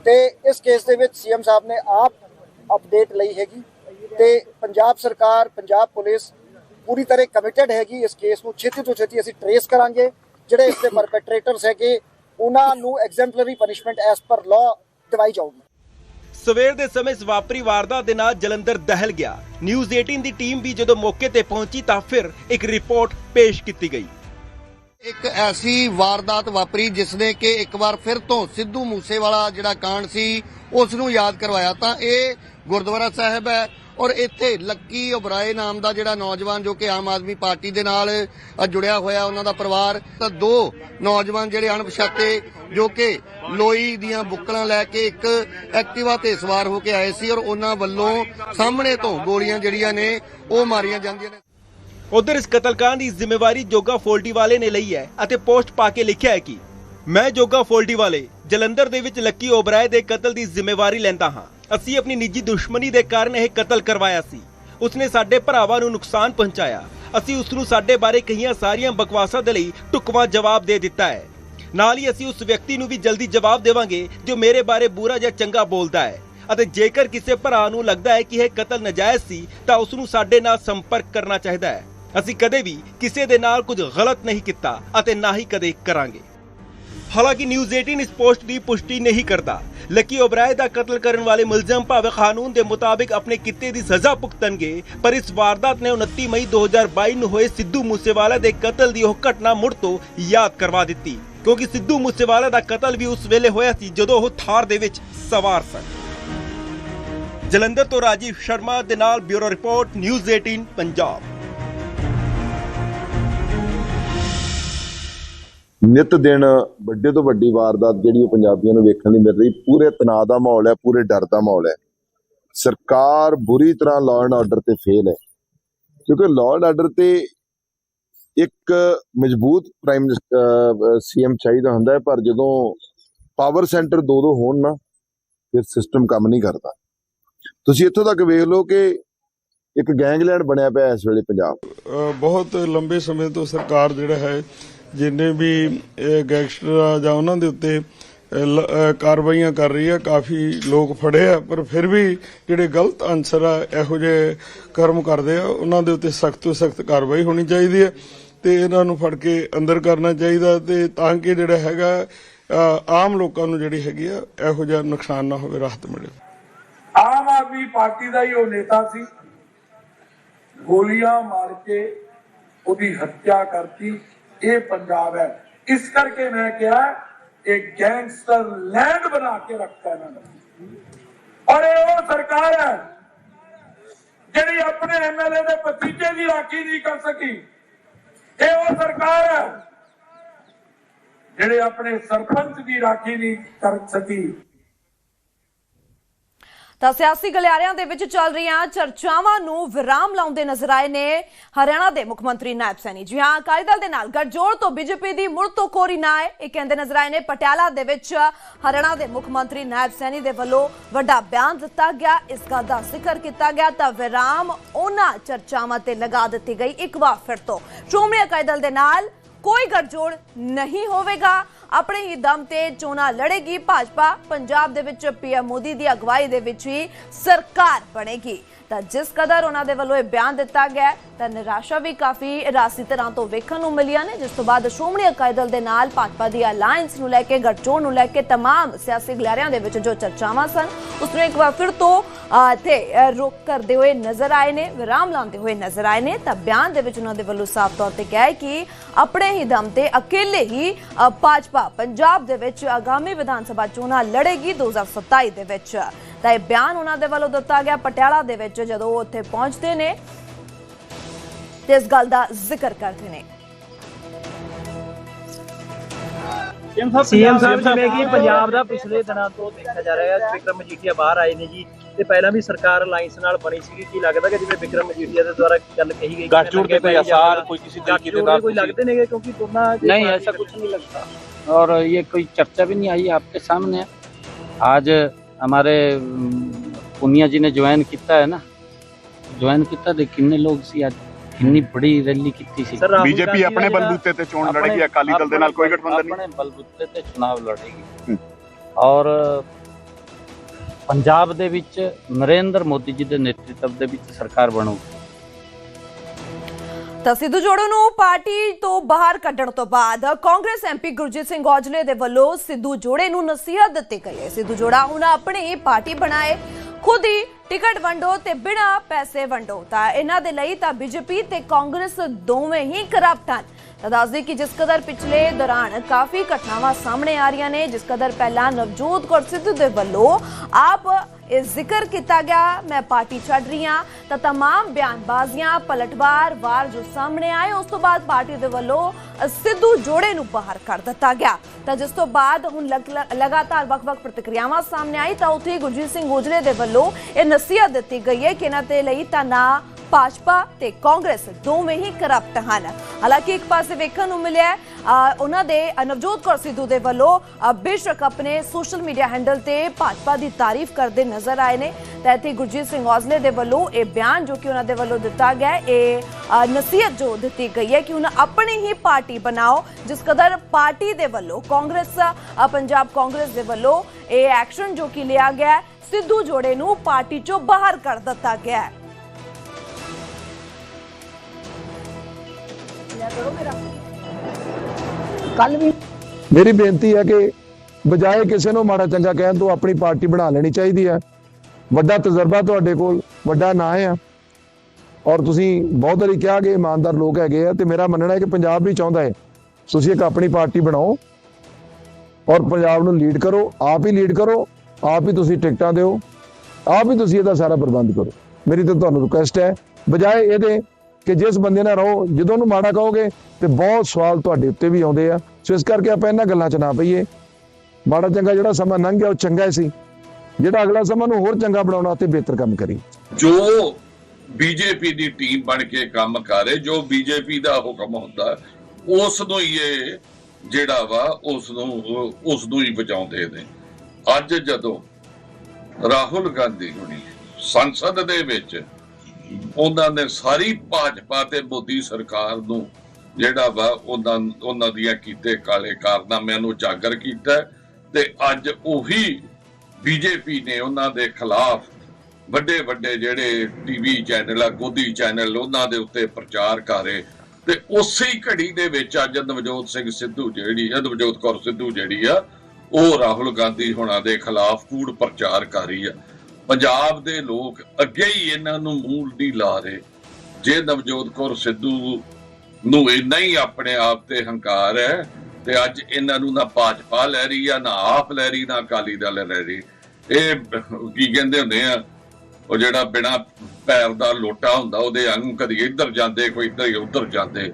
ਤੇ ਇਸ ਕੇਸ ਦੇ ਵਿੱਚ ਸੀਐਮ ਸਾਹਿਬ ਨੇ ਆਪ ਅਪਡੇਟ ਲਈ ਹੈਗੀ। ਤੇ ਪੰਜਾਬ ਸਰਕਾਰ, ਪੰਜਾਬ ਪੁਲਿਸ ਪੂਰੀ ਤਰ੍ਹਾਂ ਕਮਿਟਡ ਹੈਗੀ ਇਸ ਕੇਸ ਨੂੰ। ਛੇਤੀ ਤੋਂ ਛੇਤੀ ਅਸੀਂ ਟਰੇਸ ਕਰਾਂਗੇ। ਜਿਹੜੇ ਇਸ ਦੇ ਪਰਪੈਟਰੇਟਰਸ ਹੈਗੇ, ਉਹਨਾਂ ਨੂੰ exemplary punishment as per law ਦਿਵਾਈ ਜਾਊਗੀ। ਸਵੇਰ ਦੇ ਸਮੇਂ ਇਸ ਵਾਪਰੀ ਵਾਰਦਾਤ ਦੇ ਨਾਲ ਜਲੰਧਰ ਦਹਿਲ ਗਿਆ। ਨਿਊਜ਼ 18 ਦੀ ਟੀਮ ਵੀ ਜਦੋਂ ਮੌਕੇ ਤੇ ਪਹੁੰਚੀ ਤਾਂ ਫਿਰ ਇੱਕ ਰਿਪੋਰਟ ਪੇਸ਼ ਕੀਤੀ ਗਈ। ਇੱਕ ਐਸੀ ਵਾਰਦਾਤ ਵਾਪਰੀ ਜਿਸ ਨੇ ਕਿ ਇੱਕ ਵਾਰ ਫਿਰ ਤੋਂ ਸਿੱਧੂ ਮੂਸੇਵਾਲਾ ਜਿਹੜਾ ਕਾਂਡ ਸੀ ਉਸ ਨੂੰ ਯਾਦ ਕਰਵਾਇਆ। ਤਾਂ ਇਹ ਗੁਰਦੁਆਰਾ ਸਾਹਿਬ ਹੈ ਔਰ ਇੱਥੇ ਲੱਕੀ ਓਬਰਾਏ ਨਾਮ ਦਾ ਜਿਹੜਾ ਨੌਜਵਾਨ ਜੋ ਕਿ ਆਮ ਆਦਮੀ ਪਾਰਟੀ ਦੇ ਨਾਲ ਜੁੜਿਆ ਹੋਇਆ ਉਹਨਾਂ ਦਾ ਪਰਿਵਾਰ, ਤਾਂ ਦੋ ਨੌਜਵਾਨ ਜਿਹੜੇ ਅਣਪਛਾਤੇ ਜੋ ਕਿ ਲੋਈ ਦੀਆਂ ਬੁੱਕਲਾਂ ਲੈ ਕੇ ਇੱਕ ਐਕਟਿਵਾ ਤੇ ਸਵਾਰ ਹੋ ਕੇ ਆਏ ਸੀ ਔਰ ਉਹਨਾਂ ਵੱਲੋਂ ਸਾਹਮਣੇ ਤੋਂ ਗੋਲੀਆਂ ਜਿਹੜੀਆਂ ਨੇ, ਉਹ ਮਾਰੀਆਂ ਜਾਂਦੀਆਂ ਨੇ। ਉਧਰ ਇਸ ਕਤਲकांड ਦੀ ਜ਼ਿੰਮੇਵਾਰੀ ਜੋਗਾ ਫੋਲਟੀ ਵਾਲੇ ਨੇ ਲਈ ਹੈ ਅਤੇ ਪੋਸਟ ਪਾ ਕੇ ਲਿਖਿਆ ਹੈ ਕਿ ਮੈਂ ਜੋਗਾ ਫੋਲਟੀ ਵਾਲੇ, ਜਲੰਧਰ ਦੇ ਵਿੱਚ ਲੱਕੀ ਓਬਰਾਏ ਦੇ ਕਤਲ ਦੀ ਜ਼ਿੰਮੇਵਾਰੀ ਲੈਂਦਾ ਹਾਂ। ਅਸੀਂ ਆਪਣੀ ਨਿੱਜੀ ਦੁਸ਼ਮਣੀ ਦੇ ਕਾਰਨ ਇਹ ਕਤਲ ਕਰਵਾਇਆ ਸੀ। ਉਸਨੇ ਸਾਡੇ ਭਰਾਵਾਂ ਨੂੰ ਨੁਕਸਾਨ ਪਹੁੰਚਾਇਆ। ਅਸੀਂ ਉਸ ਨੂੰ ਸਾਡੇ ਬਾਰੇ ਕਹੀਆਂ ਸਾਰੀਆਂ ਬਕਵਾਸਾਂ ਦੇ ਲਈ ਟੁਕਵਾ ਜਵਾਬ ਦੇ ਦਿੱਤਾ ਹੈ। ਨਾਲ ਹੀ ਅਸੀਂ ਉਸ ਵਿਅਕਤੀ ਨੂੰ ਵੀ ਜਲਦੀ ਜਵਾਬ ਦੇਵਾਂਗੇ, ਜੋ ਮੇਰੇ ਬਾਰੇ ਬੁਰਾ ਜਾਂ ਚੰਗਾ ਬੋਲਦਾ ਹੈ। ਅਤੇ ਜੇਕਰ ਕਿਸੇ ਭਰਾ ਨੂੰ ਲੱਗਦਾ ਹੈ ਕਿ ਇਹ ਕਤਲ ਨਜਾਇਜ਼ ਸੀ, ਤਾਂ ਉਸ ਨੂੰ ਸਾਡੇ ਨਾਲ ਸੰਪਰਕ ਕਰਨਾ ਚਾਹੀਦਾ ਹੈ। ਅਸੀਂ ਕਦੇ ਵੀ ਕਿਸੇ ਦੇ ਨਾਲ ਕੁਝ ਗਲਤ ਨਹੀਂ ਕੀਤਾ ਅਤੇ ਨਾ ਹੀ ਕਦੇ ਕਰਾਂਗੇ। ਹਾਲਾਂਕਿ ਨਿਊਜ਼ 18 ਇਸ ਪੋਸਟ ਦੀ ਪੁਸ਼ਟੀ ਨਹੀਂ ਕਰਦਾ। ਲੱਕੀ ਓਬਰਾਏ ਦਾ ਕਤਲ ਕਰਨ ਵਾਲੇ ਮੁਲਜ਼ਮ ਭਾਵੇਂ ਕਾਨੂੰਨ ਦੇ ਮੁਤਾਬਿਕ ਆਪਣੇ ਕਿੱਤੇ ਦੀ ਸਜ਼ਾ ਭੁਗਤਣਗੇ, ਪਰ ਇਸ ਵਾਰਦਾਤ ਨੇ 29 ਮਈ 2022 ਨੂੰ ਹੋਏ ਸਿੱਧੂ ਮੂਸੇਵਾਲਾ ਦੇ ਕਤਲ ਦੀ ਉਹ ਘਟਨਾ ਮੁੜ ਤੋਂ ਯਾਦ ਕਰਵਾ ਦਿੱਤੀ। ਕਿਉਂਕਿ ਸਿੱਧੂ ਮੂਸੇਵਾਲਾ ਦਾ ਕਤਲ ਵੀ ਉਸ ਵੇਲੇ ਹੋਇਆ ਸੀ ਜਦੋਂ ਉਹ ਥਾਰ ਦੇ ਵਿੱਚ ਸਵਾਰ ਸਨ। ਜਲੰਧਰ ਤੋਂ ਰਾਜੀਵ ਸ਼ਰਮਾ ਦੇ ਨਾਲ ਬਿਊਰੋ ਰਿਪੋਰਟ ਨਿਊਜ਼ 18 ਪੰਜਾਬ। ਨਿਤ ਦਿਨ ਵੱਡੇ ਤੋਂ ਵੱਡੀ ਵਾਰਦਾਤ ਜਿਹੜੀ ਉਹ ਪੰਜਾਬੀਆਂ ਨੂੰ ਵੇਖਣ ਲਈ ਮਿਲ ਰਹੀ, ਪੂਰੇ ਤਣਾਅ ਦਾ ਮਾਹੌਲ ਹੈ, ਪੂਰੇ ਡਰ ਦਾ ਮਾਹੌਲ ਹੈ। ਸਰਕਾਰ ਬੁਰੀ ਤਰ੍ਹਾਂ ਲਾਅ ਐਂਡ ਆਰਡਰ ਤੇ ਫੇਲ ਹੈ। ਕਿਉਂਕਿ ਲਾਅ ਐਂਡ ਆਰਡਰ ਤੇ ਇੱਕ ਮਜ਼ਬੂਤ ਪ੍ਰਾਈਮ ਸੀਐਮ ਚਾਹੀਦਾ ਹੁੰਦਾ ਹੈ, ਪਰ ਜਦੋਂ ਪਾਵਰ ਸੈਂਟਰ ਦੋ ਦੋ ਹੋਣ ਨਾ, ਫਿਰ ਸਿਸਟਮ ਕੰਮ ਨਹੀਂ ਕਰਦਾ। ਤੁਸੀਂ ਇੱਥੋਂ ਤੱਕ ਵੇਖ ਲਓ ਕਿ ਇੱਕ ਗੈਂਗਲੈਂਡ ਬਣਿਆ ਪਿਆ ਇਸ ਵੇਲੇ ਪੰਜਾਬ। ਬਹੁਤ ਲੰਬੇ ਸਮੇਂ ਤੋਂ ਸਰਕਾਰ ਜਿਹੜਾ ਹੈ ਜਿੰਨੇ ਵੀ ਗੈਂਗਸਟਰ ਆ ਜਾਂ ਉਹਨਾਂ ਦੇ ਉੱਤੇ ਕਾਰਵਾਈਆਂ ਕਰ ਰਹੀ ਹੈ ਕਾਫੀ ਲੋਕ ਫੜੇ ਆ, ਪਰ ਫਿਰ ਵੀ ਜਿਹੜੇ ਗਲਤ ਅਨਸਰ ਆ, ਇਹੋ ਜਿਹੇ ਕਰਮ ਕਰਦੇ ਆ, ਉਹਨਾਂ ਦੇ ਉੱਤੇ ਸਖਤ ਤੋਂ ਸਖਤ ਕਾਰਵਾਈ ਹੋਣੀ ਚਾਹੀਦੀ ਹੈ ਤੇ ਇਹਨਾਂ ਨੂੰ ਫੜ ਕੇ ਅੰਦਰ ਕਰਨਾ ਚਾਹੀਦਾ, ਤੇ ਤਾਂ ਕਿ ਜਿਹੜਾ ਹੈਗਾ ਆਮ ਲੋਕਾਂ ਨੂੰ ਜਿਹੜੀ ਹੈਗੀ ਆ, ਇਹੋ ਜਿਹਾ ਨੁਕਸਾਨ ਨਾ ਹੋਵੇ, ਰਾਹਤ ਮਿਲੇ। ਆਮ ਆਦਮੀ ਪਾਰਟੀ ਦਾ ਹੀ ਉਹ ਨੇਤਾ ਸੀ। ਗੋਲੀਆਂ ਮਾਰ ਕੇ ਉਹਦੀ ਹੱਤਿਆ ਕਰਤੀ। ਇਹ ਪੰਜਾਬ ਹੈ। ਇਸ ਕਰਕੇ ਮੈਂ ਕਿਹਾ, ਇਹ ਗੈਂਗਸਟਰ ਲੈਂਡ ਬਣਾ ਕੇ ਰੱਖਤਾ ਇਹਨਾਂ ਨੇ। ਔਰ ਇਹ ਉਹ ਸਰਕਾਰ ਹੈ, ਜਿਹੜੀ ਆਪਣੇ ਐਮਐਲਏ ਦੇ ਭਤੀਜੇ ਦੀ ਰਾਖੀ ਨਹੀਂ ਕਰ ਸਕੀ। ਇਹ ਉਹ ਸਰਕਾਰ ਹੈ, ਜਿਹੜੇ ਆਪਣੇ ਸਰਪੰਚ ਦੀ ਰਾਖੀ ਨਹੀਂ ਕਰ ਸਕੀ। ਤਾਂ ਸਿਆਸੀ ਗਲਿਆਰਿਆਂ ਦੇ ਵਿੱਚ ਚੱਲ ਰਹੀਆਂ ਚਰਚਾਵਾਂ ਨੂੰ ਵਿਰਾਮ ਲਾਉਂਦੇ ਨਜ਼ਰ ਆਏ ਨੇ ਹਰਿਆਣਾ ਦੇ ਮੁੱਖ ਮੰਤਰੀ ਨਾਇਬ ਸੈਣੀ। ਜੀ ਹਾਂ, ਅਕਾਲੀ ਦਲ ਦੇ ਨਾਲ ਗੱਠਜੋੜ ਤੋਂ ਬੀਜੇਪੀ ਦੀ ਮੁੜ ਤੋਂ ਕੋਰੀ ਨਾ ਹੈ ਇਹ ਕਹਿੰਦੇ ਨਜ਼ਰ ਆਏ ਨੇ, ਪਟਿਆਲਾ ਦੇ ਵਿੱਚ ਹਰਿਆਣਾ ਦੇ ਮੁੱਖ ਮੰਤਰੀ ਨਾਇਬ ਸੈਣੀ ਦੇ ਵੱਲੋਂ ਵੱਡਾ ਬਿਆਨ ਦਿੱਤਾ ਗਿਆ, ਇਸ ਗੱਲ ਦਾ ਜ਼ਿਕਰ ਕੀਤਾ ਗਿਆ, ਤਾਂ ਵਿਰਾਮ ਉਹਨਾਂ ਚਰਚਾਵਾਂ ਤੇ ਲਗਾ ਦਿੱਤੀ ਗਈ। ਇੱਕ ਵਾਰ ਫਿਰ ਤੋਂ, ਸ਼੍ਰੋਮਣੀ ਅਕਾਲੀ ਦਲ ਦੇ ਨਾਲ ਕੋਈ ਗੱਠਜੋੜ ਨਹੀਂ ਹੋਵੇਗਾ। ਆਪਣੇ ਹੀ ਦਮ ਤੇ ਚੋਣਾਂ ਲੜੇਗੀ ਭਾਜਪਾ। ਪੰਜਾਬ ਦੇ ਵਿੱਚ ਪੀਐਮ ਮੋਦੀ ਦੀ ਅਗਵਾਈ ਦੇ ਵਿੱਚ ਹੀ ਸਰਕਾਰ ਬਣੇਗੀ। ਤਾਂ ਜਿਸ ਕਦਰ ਉਹਨਾਂ ਦੇ ਵੱਲੋਂ ਇਹ ਬਿਆਨ ਦਿੱਤਾ ਗਿਆ ਹੈ, ਤਾਂ ਨਿਰਾਸ਼ਾ ਵੀ ਕਾਫੀ ਰਾਸੀ ਤਰ੍ਹਾਂ ਤੋਂ ਵੇਖਣ ਨੂੰ ਮਿਲੀਆਂ ਨੇ ਜਿਸ ਤੋਂ ਬਾਅਦ ਸ਼੍ਰੋਮਣੀ ਅਕਾਲੀ ਦਲ ਦੇ ਨਾਲ ਭਾਜਪਾ ਦੀ ਅਲਾਈਅੰਸ ਨੂੰ ਲੈ ਕੇ ਗੱਠਜੋੜ ਨੂੰ ਲੈ ਕੇ तमाम ਸਿਆਸੀ ਗਲਿਆਰਿਆਂ ਦੇ ਵਿੱਚ ਜੋ ਚਰਚਾਵਾਂ ਸਨ ਉਸ ਨੂੰ ਇੱਕ ਵਾਰ ਫਿਰ ਤੋਂ ਅਹ, ਤੇ ਅਹ, ਰੋਕ ਕਰਦੇ ਹੋਏ ਨਜ਼ਰ ਆਏ ਨੇ ਵਿਰਾਮ ਲਾਉਂਦੇ ਹੋਏ ਨਜ਼ਰ ਆਏ ਨੇ ਤਾਂ ਬਿਆਨ ਦੇ ਵਿੱਚ ਉਹਨਾਂ ਦੇ ਵੱਲੋਂ ਸਾਫ਼ ਤੌਰ ਤੇ ਕਿਹਾ ਹੈ ਕਿ ਆਪਣੇ ਹੀ ਦਮ ਤੇ ਅਕੇਲੇ ਹੀ ਅਹ, ਭਾਜਪਾ ਪੰਜਾਬ ਦੇ ਵਿੱਚ ਆਗਾਮੀ ਵਿਧਾਨ ਸਭਾ ਚੋਣਾਂ ਲੜੇਗੀ 2027 ਦੇ ਵਿੱਚ ਤਾਂ ਇਹ ਬਿਆਨ ਉਹਨਾਂ ਦੇ ਵੱਲੋਂ ਦਿੱਤਾ ਗਿਆ ਪਟਿਆਲਾ ਦੇ ਵਿੱਚ ਜਦੋਂ ਉਹ ਉੱਥੇ ਪਹੁੰਚਦੇ ਨੇ ਤੇ ਇਸ ਗੱਲ ਦਾ ਜ਼ਿਕਰ ਕਰਦੇ ਨੇ ਸੀਐਮ ਸਾਹਿਬ ਜਿਵੇਂ ਕਿ ਪੰਜਾਬ ਦਾ ਪਿਛਲੇ ਦਿਨਾਂ ਤੋਂ ਦੇਖਿਆ ਜਾ ਰਿਹਾ ਹੈ ਵਿਕਰਮ ਮਜੀਠੀਆ ਬਾਹਰ ਆਏ ਨੇ ਜੀ ਤੇ ਪਹਿਲਾਂ ਵੀ ਸਰਕਾਰ ਅਲਾਈਅੰਸ ਨਾਲ ਬਣੀ ਸੀ ਕੀ ਲੱਗਦਾ ਕਿ ਜਿਵੇਂ ਵਿਕਰਮ ਮਜੀਠੀਆ ਦੇ ਦੁਆਰਾ ਗੱਲ ਕਹੀ ਗਈ ਗੱਠਜੋੜ ਦੇ ਕੋਈ ਆਸਾਰ, ਕੋਈ ਕਿਸੇ ਤਰੀਕੇ ਦੇ ਨਾਲ ਕੋਈ ਲੱਗਦੇ ਨੇਗੇ ਕਿਉਂਕਿ ਦੋਨਾਂ नहीं ऐसा कुछ नहीं लगता और ये कोई चर्चा भी नहीं आई आपके सामने आज हमारे अम, पुनिया जी ने ज्वाइन किया है ना ज्वाइन किया तो किन्ने लोग सी आज किन्नी बड़ी रैली की सी ਬੀਜੇਪੀ ਆਪਣੇ ਬਲਬੂਤੇ ਤੇ ਚੋਣ ਲੜੇਗੀ ਅਕਾਲੀ ਦਲ ਦੇ ਨਾਲ ਕੋਈ ਗਠਬੰਧਨ ਨਹੀਂ ਆਪਣੇ ਬਲਬੂਤੇ ਤੇ ਚੁਣਾਵ ਲੜੇਗੀ ਔਰ ਪੰਜਾਬ ਦੇ ਵਿੱਚ ਨਰਿੰਦਰ ਮੋਦੀ ਜੀ ਦੇ ਨੇਤਰਤਵ ਦੇ ਵਿੱਚ ਸਰਕਾਰ ਬਣੂਗੀ ਤਾਂ ਸਿੱਧੂ ਜੋੜੋ ਨੂੰ ਪਾਰਟੀ ਤੋਂ ਬਾਹਰ ਕੱਢਣ ਤੋਂ ਬਾਅਦ ਕਾਂਗਰਸ ਐਮਪੀ ਗੁਰਜੀਤ ਸਿੰਘ ਔਜਲੇ ਦੇ ਵੱਲੋਂ ਸਿੱਧੂ ਜੋੜੇ ਨੂੰ ਨਸੀਹਤ ਦਿੱਤੀ ਗਈ ਹੈ। ਸਿੱਧੂ ਜੋੜਾ ਹੁਣ ਆਪਣੀ ਪਾਰਟੀ ਬਣਾਏ। ਖੁਦ ਹੀ ਟਿਕਟ ਵੰਡੋ ਤੇ ਬਿਨਾ ਪੈਸੇ ਵੰਡੋ। ਤਾਂ ਇਹਨਾਂ ਦੇ ਲਈ ਤਾਂ ਬੀਜੇਪੀ ਤੇ ਕਾਂਗਰਸ ਦੋਵੇਂ ਹੀ ਕਰਪਟ ਹਨ। ਤਾਂ ਦੱਸਦੇ ਕਿ ਜਿਸ ਕਦਰ ਪਿਛਲੇ ਦੌਰਾਨ ਕਾਫੀ ਘਟਨਾਵਾਂ ਸਾਹਮਣੇ ਆ ਰਹੀਆਂ ਨੇ, ਜਿਸ ਕਦਰ ਪਹਿਲਾਂ ਨਵਜੋਤ ਕੌਰ ਸਿੱਧੂ ਦੇ ਵੱਲੋਂ ਆਪ ਇਹ ਜ਼ਿਕਰ ਕੀਤਾ ਗਿਆ, ਮੈਂ ਪਾਰਟੀ ਛੱਡ ਰਹੀ ਹਾਂ। ਤਾਂ ਤਮਾਮ ਬਿਆਨਬਾਜ਼ੀਆਂ ਪਲਟਵਾਰ ਵਾਰ ਜੋ ਸਾਹਮਣੇ ਆਏ ਉਸ ਤੋਂ ਬਾਅਦ ਪਾਰਟੀ ਦੇ ਵੱਲੋਂ ਸਿੱਧੂ ਜੋੜੇ ਨੂੰ ਬਾਹਰ ਕਰ ਦਿੱਤਾ ਗਿਆ ਤਾਂ ਜਿਸ ਤੋਂ ਬਾਅਦ ਹੁਣ ਲਗਾਤਾਰ ਵੱਖ-ਵੱਖ ਪ੍ਰਤੀਕਿਰਿਆਵਾਂ ਸਾਹਮਣੇ ਆਈ ਤਾਂ ਉੱਥੇ ਗੁਰਜੀਤ ਸਿੰਘ ਔਜਲੇ ਦੇ ਵੱਲੋਂ ਇਹ ਨਸੀਹਤ ਦਿੱਤੀ ਗਈ ਹੈ ਕਿ ਇਹਨਾਂ ਦੇ ਲਈ ਤਾਂ ਨਾ ਭਾਜਪਾ ਤੇ ਕਾਂਗਰਸ ਦੋਵੇਂ ਹੀ ਕਰਪਟ ਹਨ ਹਾਲਾਂਕਿ ਇੱਕ ਪਾਸੇ ਵੇਖਣ ਨੂੰ ਮਿਲਿਆ ਹੈ, ਉਹਨਾਂ ਦੇ ਨਵਜੋਤ ਕੌਰ ਸਿੱਧੂ ਦੇ ਵੱਲੋਂ ਬੇਸ਼ੱਕ ਆਪਣੇ ਸੋਸ਼ਲ ਮੀਡੀਆ ਹੈਂਡਲ ਤੇ ਭਾਜਪਾ ਦੀ ਤਾਰੀਫ ਕਰਦੇ ਨਜ਼ਰ ਆਏ ਨੇ ਤਾਂ ਇੱਥੇ ਗੁਰਜੀਤ ਸਿੰਘ ਔਜਲੇ ਦੇ ਵੱਲੋਂ ਇਹ ਬਿਆਨ ਜੋ ਕਿ ਉਹਨਾਂ ਦੇ ਵੱਲੋਂ ਦਿੱਤਾ ਗਿਆ ਇਹ ਨਸੀਹਤ ਜੋ ਦਿੱਤੀ ਗਈ ਹੈ ਕਿ ਉਹਨਾਂ ਆਪਣੀ ਹੀ ਪਾਰਟੀ ਬਣਾਓ, ਜਿਸ ਕਦਰ ਪਾਰਟੀ ਦੇ ਵੱਲੋਂ ਕਾਂਗਰਸ ਪੰਜਾਬ ਕਾਂਗਰਸ ਦੇ ਵੱਲੋਂ ਇਹ ਐਕਸ਼ਨ ਜੋ ਕਿ ਲਿਆ ਗਿਆ ਸਿੱਧੂ ਜੋੜੇ ਨੂੰ ਪਾਰਟੀ ਚੋਂ ਬਾਹਰ ਕਰ ਦਿੱਤਾ ਗਿਆ ਹੈ। ਕੱਲ ਵੀ ਮੇਰੀ ਬੇਨਤੀ ਹੈ ਕਿ ਬਜਾਏ ਕਿਸੇ ਨੂੰ ਮਾੜਾ ਚੰਗਾ ਕਹਿਣ ਤੋਂ ਆਪਣੀ ਪਾਰਟੀ ਬਣਾ ਲੈਣੀ ਚਾਹੀਦੀ ਹੈ। ਵੱਡਾ ਤਜਰਬਾ ਤੁਹਾਡੇ ਕੋਲ, ਵੱਡਾ ਨਾਂ ਆ ਔਰ ਤੁਸੀਂ ਬਹੁਤ ਵਾਰੀ ਕਿਹਾ ਕਿ ਇਮਾਨਦਾਰ ਲੋਕ ਹੈਗੇ ਆ ਤੇ ਮੇਰਾ ਮੰਨਣਾ ਹੈ ਕਿ ਪੰਜਾਬ ਵੀ ਚਾਹੁੰਦਾ ਹੈ। ਤੁਸੀਂ ਇੱਕ ਆਪਣੀ ਪਾਰਟੀ ਬਣਾਓ ਔਰ ਪੰਜਾਬ ਨੂੰ ਲੀਡ ਕਰੋ, ਆਪ ਹੀ ਲੀਡ ਕਰੋ, ਆਪ ਹੀ ਤੁਸੀਂ ਟਿਕਟਾਂ ਦਿਓ, ਆਪ ਹੀ ਤੁਸੀਂ ਇਹਦਾ ਸਾਰਾ ਪ੍ਰਬੰਧ ਕਰੋ। ਮੇਰੀ ਤਾਂ ਤੁਹਾਨੂੰ ਰਿਕੁਐਸਟ ਹੈ, ਬਜਾਏ ਇਹਦੇ ਕਿ ਜਿਸ ਬੰਦੇ ਨਾਲ ਰਹੋ, ਜਦੋਂ ਉਹਨੂੰ ਮਾੜਾ ਕਹੋਗੇ ਤੇ ਬਹੁਤ ਸਵਾਲ ਤੁਹਾਡੇ ਉੱਤੇ ਵੀ ਆਉਂਦੇ ਆ। ਸੋ ਇਸ ਕਰਕੇ ਆਪਾਂ ਇਹਨਾਂ ਗੱਲਾਂ 'ਚ ਨਾ ਪਈਏ। ਮਾੜਾ ਚੰਗਾ ਜਿਹੜਾ ਸਮਾਂ ਲੰਘ ਗਿਆ, ਉਹ ਚੰਗਾ ਹੀ ਸੀ। ਜਿਹੜਾ ਅਗਲਾ ਸਮਾਂ ਨੂੰ ਹੋਰ ਚੰਗਾ ਬਣਾਉਣਾ ਤੇ ਬਿਹਤਰ ਕੰਮ ਕਰੀ। ਜੋ ਬੀਜੇਪੀ ਦੀ ਟੀਮ ਬਣ ਕੇ ਕੰਮ ਕਰੇ ਜੋ ਬੀਜੇਪੀ ਦਾ ਹੁਕਮ ਹੁੰਦਾ ਉਸ ਨੂੰ ਹੀ ਇਹ ਜਿਹੜਾ ਵਾ ਉਸ ਨੂੰ ਉਸ ਨੂੰ ਹੀ ਬਚਾਉਂਦੇ ਨੇ। ਅੱਜ ਜਦੋਂ ਰਾਹੁਲ ਗਾਂਧੀ ਹੁਣੀ ਸੰਸਦ ਦੇ ਵਿੱਚ ਉਹਨਾਂ ਨੇ ਸਾਰੀ ਭਾਜਪਾ ਤੇ ਮੋਦੀ ਸਰਕਾਰ ਨੂੰ ਜਿਹੜਾ ਵਾ ਉਹਨਾਂ ਉਹਨਾਂ ਦੀਆਂ ਕੀਤੇ ਕਾਲੇ ਕਾਰਨਾਮਿਆਂ ਨੂੰ ਉਜਾਗਰ ਕੀਤਾ ਤੇ ਅੱਜ ਉਹੀ ਬੀਜੇਪੀ ਨੇ ਉਹਨਾਂ ਦੇ ਖਿਲਾਫ ਵੱਡੇ ਵੱਡੇ ਜਿਹੜੇ ਟੀਵੀ ਚੈਨਲ ਆ, ਗੋਦੀ ਚੈਨਲ ਉਹਨਾਂ ਦੇ ਉੱਤੇ ਪ੍ਰਚਾਰ ਕਰੇ। ਤੇ ਉਸੇ ਹੀ ਘੜੀ ਦੇ ਵਿੱਚ ਅੱਜ ਨਵਜੋਤ ਸਿੰਘ ਸਿੱਧੂ ਜਿਹੜੀ ਨਵਜੋਤ ਕੌਰ ਸਿੱਧੂ ਜਿਹੜੀ ਆ, ਉਹ ਰਾਹੁਲ ਗਾਂਧੀ ਹੁਣਾਂ ਦੇ ਖਿਲਾਫ ਕੂੜ ਪ੍ਰਚਾਰ ਕਰ ਰਹੀ ਆ। ਪੰਜਾਬ ਦੇ ਲੋਕ ਅੱਗੇ ਹੀ ਇਹਨਾਂ ਨੂੰ ਮੂਲ ਨਹੀਂ ਲਾ ਰਹੇ। ਜੇ ਨਵਜੋਤ ਕੌਰ ਸਿੱਧੂ ਨੂੰ ਇੰਨਾ ਹੀ ਆਪਣੇ ਆਪ ਤੇ ਹੰਕਾਰ ਹੈ ਤੇ ਅੱਜ ਇਹਨਾਂ ਨੂੰ ਨਾ ਭਾਜਪਾ ਲੈ ਰਹੀ ਆ, ਨਾ ਆਪ ਲੈ ਰਹੀ, ਨਾ ਅਕਾਲੀ ਦਲ ਲੈ ਰਹੀ। ਇਹ ਕੀ ਕਹਿੰਦੇ ਹੁੰਦੇ ਆ, ਉਹ ਜਿਹੜਾ ਬਿਨਾ ਪੈਰ ਦਾ ਲੋਟਾ ਹੁੰਦਾ, ਉਹਦੇ ਅੰਗ ਕਦੀ ਇੱਧਰ ਜਾਂਦੇ, ਕੋਈ ਇੱਧਰ ਉੱਧਰ ਜਾਂਦੇ।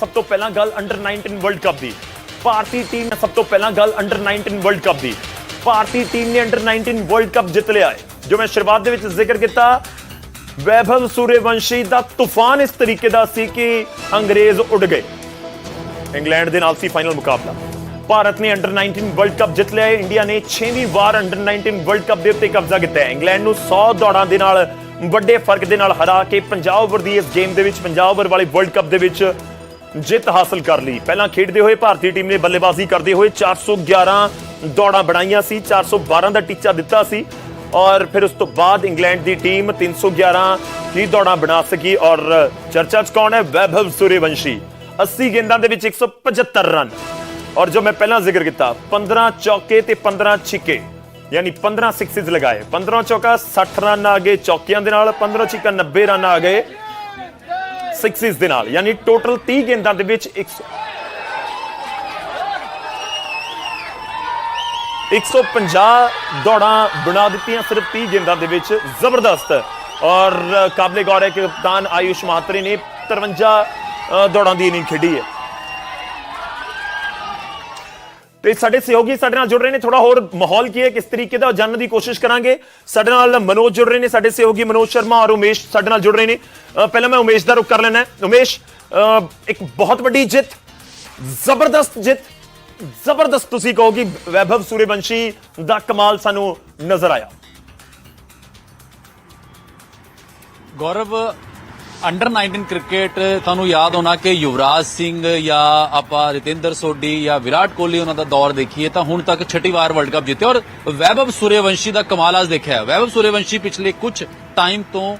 ਸਭ ਤੋਂ ਪਹਿਲਾਂ ਗੱਲ ਅੰਡਰ 19 ਵਰਲਡ ਕੱਪ ਦੀ। ਭਾਰਤੀ ਟੀਮ ਨੇ ਸਭ ਤੋਂ ਪਹਿਲਾਂ ਗੱਲ ਅੰਡਰ 19 ਵਰਲਡ ਕੱਪ ਦੀ। ਭਾਰਤੀ ਟੀਮ ਨੇ ਅੰਡਰ 19 ਵਰਲਡ ਕੱਪ ਜਿੱਤ ਲਿਆ ਹੈ। ਜੋ ਮੈਂ ਸ਼ੁਰੂਆਤ ਦੇ ਵਿੱਚ ਜ਼ਿਕਰ ਕੀਤਾ ਵੈਭਵ ਸੂਰਯਵੰਸ਼ੀ ਦਾ ਤੂਫਾਨ ਇਸ ਤਰੀਕੇ ਦਾ ਸੀ ਕਿ ਅੰਗਰੇਜ਼ ਉੱਡ ਗਏ। ਇੰਗਲੈਂਡ ਦੇ ਨਾਲ ਸੀ ਫਾਈਨਲ ਮੁਕਾਬਲਾ। ਭਾਰਤ ਨੇ ਅੰਡਰ 19 ਵਰਲਡ ਕੱਪ ਜਿੱਤ ਲਿਆ। ਹੈ ਇੰਡੀਆ ਨੇ 6ਵੀਂ ਵਾਰ ਅੰਡਰ 19 ਵਰਲਡ ਕੱਪ ਦੇ ਉੱਤੇ ਕਬਜ਼ਾ ਕੀਤਾ ਹੈ। ਇੰਗਲੈਂਡ ਨੂੰ 100 ਦੌੜਾਂ ਦੇ ਨਾਲ, ਵੱਡੇ ਫ਼ਰਕ ਦੇ ਨਾਲ ਹਰਾ ਕੇ 50 ਓਵਰ ਦੀ ਇਸ ਗੇਮ ਦੇ ਵਿੱਚ 50 ਓਵਰ ਵਾਲੇ ਵਰਲਡ ਕੱਪ ਦੇ ਵਿੱਚ ਜਿੱਤ ਹਾਸਲ ਕਰ ਲਈ। ਪਹਿਲਾਂ ਖੇਡਦੇ ਹੋਏ ਭਾਰਤੀ ਟੀਮ ਨੇ ਬੱਲੇਬਾਜ਼ੀ ਕਰਦੇ ਹੋਏ 411 ਦੌੜਾਂ ਬਣਾਈਆਂ ਸੀ 412 ਦਾ ਟੀਚਾ ਦਿੱਤਾ ਸੀ। ਔਰ ਫਿਰ ਉਸ ਤੋਂ ਬਾਅਦ ਇੰਗਲੈਂਡ ਦੀ ਟੀਮ 311 ਹੀ ਦੌੜਾਂ ਬਣਾ ਸਕੀ ਔਰ ਚਰਚਾ 'ਚ ਕੌਣ ਹੈ? ਵੈਭਵ ਸੂਰਯਵੰਸ਼ੀ। 80 ਗੇਂਦਾਂ ਦੇ ਵਿੱਚ 175 ਰਨ ਔਰ ਜੋ ਮੈਂ ਪਹਿਲਾਂ ਜ਼ਿਕਰ ਕੀਤਾ 15 ਚੌਕੇ ਤੇ 15 ਛਿੱਕੇ, ਯਾਨੀ 15 ਸਿਕਸਿਸ ਲਗਾਏ। 15 ਚੌਕਾ 60 ਰਨ ਆ ਗਏ ਚੌਕਿਆਂ ਦੇ ਨਾਲ 15 ਛਿੱਕਾ 90 ਰਨ ਆ ਗਏ ਸਿਕਸਿਸ ਦੇ ਨਾਲ। ਯਾਨੀ ਟੋਟਲ 30 ਗੇਂਦਾਂ ਦੇ ਵਿੱਚ 100 150 ਦੌੜਾਂ ਬਣਾ ਦਿੱਤੀਆਂ, ਸਿਰਫ 30 ਗੇਂਦਾਂ ਦੇ ਵਿੱਚ ਜ਼ਬਰਦਸਤ। ਔਰ ਕਾਬਲੇ ਗੌਰ ਹੈ ਕਿ ਕਪਤਾਨ ਆਯੁਸ਼ ਮਾਤਰੇ ਨੇ 53 ਦੌੜਾਂ ਦੀ ਇਨਿੰਗ ਖੇਡੀ ਹੈ। ਤੇ ਸਾਡੇ ਸਹਿਯੋਗੀ ਸਾਡੇ ਨਾਲ ਜੁੜ ਰਹੇ ਨੇ। ਥੋੜਾ ਹੋਰ ਮਾਹੌਲ ਕੀ ਹੈ, ਕਿਸ ਤਰੀਕੇ ਦਾ ਉਹ ਜਾਣਨ ਦੀ ਕੋਸ਼ਿਸ਼ ਕਰਾਂਗੇ? ਸਾਡੇ ਨਾਲ ਮਨੋਜ ਜੁੜ ਰਹੇ ਨੇ, ਸਾਡੇ ਸਹਿਯੋਗੀ ਮਨੋਜ ਸ਼ਰਮਾ ਔਰ ਉਮੇਸ਼ ਸਾਡੇ ਨਾਲ ਜੁੜ ਰਹੇ ਨੇ। ਪਹਿਲਾਂ ਮੈਂ ਉਮੇਸ਼ ਦਾ ਰੁਕ ਕਰ ਲੈਣਾ ਉਮੇਸ਼ ਇੱਕ ਬਹੁਤ ਵੱਡੀ ਜਿੱਤ, ਜ਼ਬਰਦਸਤ ਜਿੱਤ। ਜ਼ਬਰਦਸਤ ਤੁਸੀਂ ਕਹੋ ਕਿ ਵੈਭਵ ਸੂਰਯਵੰਸ਼ੀ ਦਾ ਕਮਾਲ ਸਾਨੂੰ ਨਜ਼ਰ ਆਇਆ। ਗੌਰਵ ਅੰਡਰ 19 ਕ੍ਰਿਕਟ ਤੁਹਾਨੂੰ ਯਾਦ ਹੋਣਾ ਕਿ ਯੁਵਰਾਜ ਸਿੰਘ ਜਾਂ ਆਪਾਂ ਰਤਿੰਦਰ ਸੋਢੀ ਜਾਂ ਵਿਰਾਟ ਕੋਹਲੀ ਉਹਨਾਂ ਦਾ ਦੌਰ ਦੇਖੀਏ ਤਾਂ ਹੁਣ ਤੱਕ ਛਠੀ ਵਾਰ ਵਰਲਡ ਕੱਪ ਜਿੱਤੇ ਔਰ ਵੈਭਵ ਸੂਰਯਵੰਸ਼ੀ ਦਾ ਕਮਾਲ ਅੱਜ ਦੇਖਿਆ ਵੈਭਵ ਸੂਰਯਵੰਸ਼ੀ ਪਿਛਲੇ ਕੁਝ ਟਾਈਮ ਤੋਂ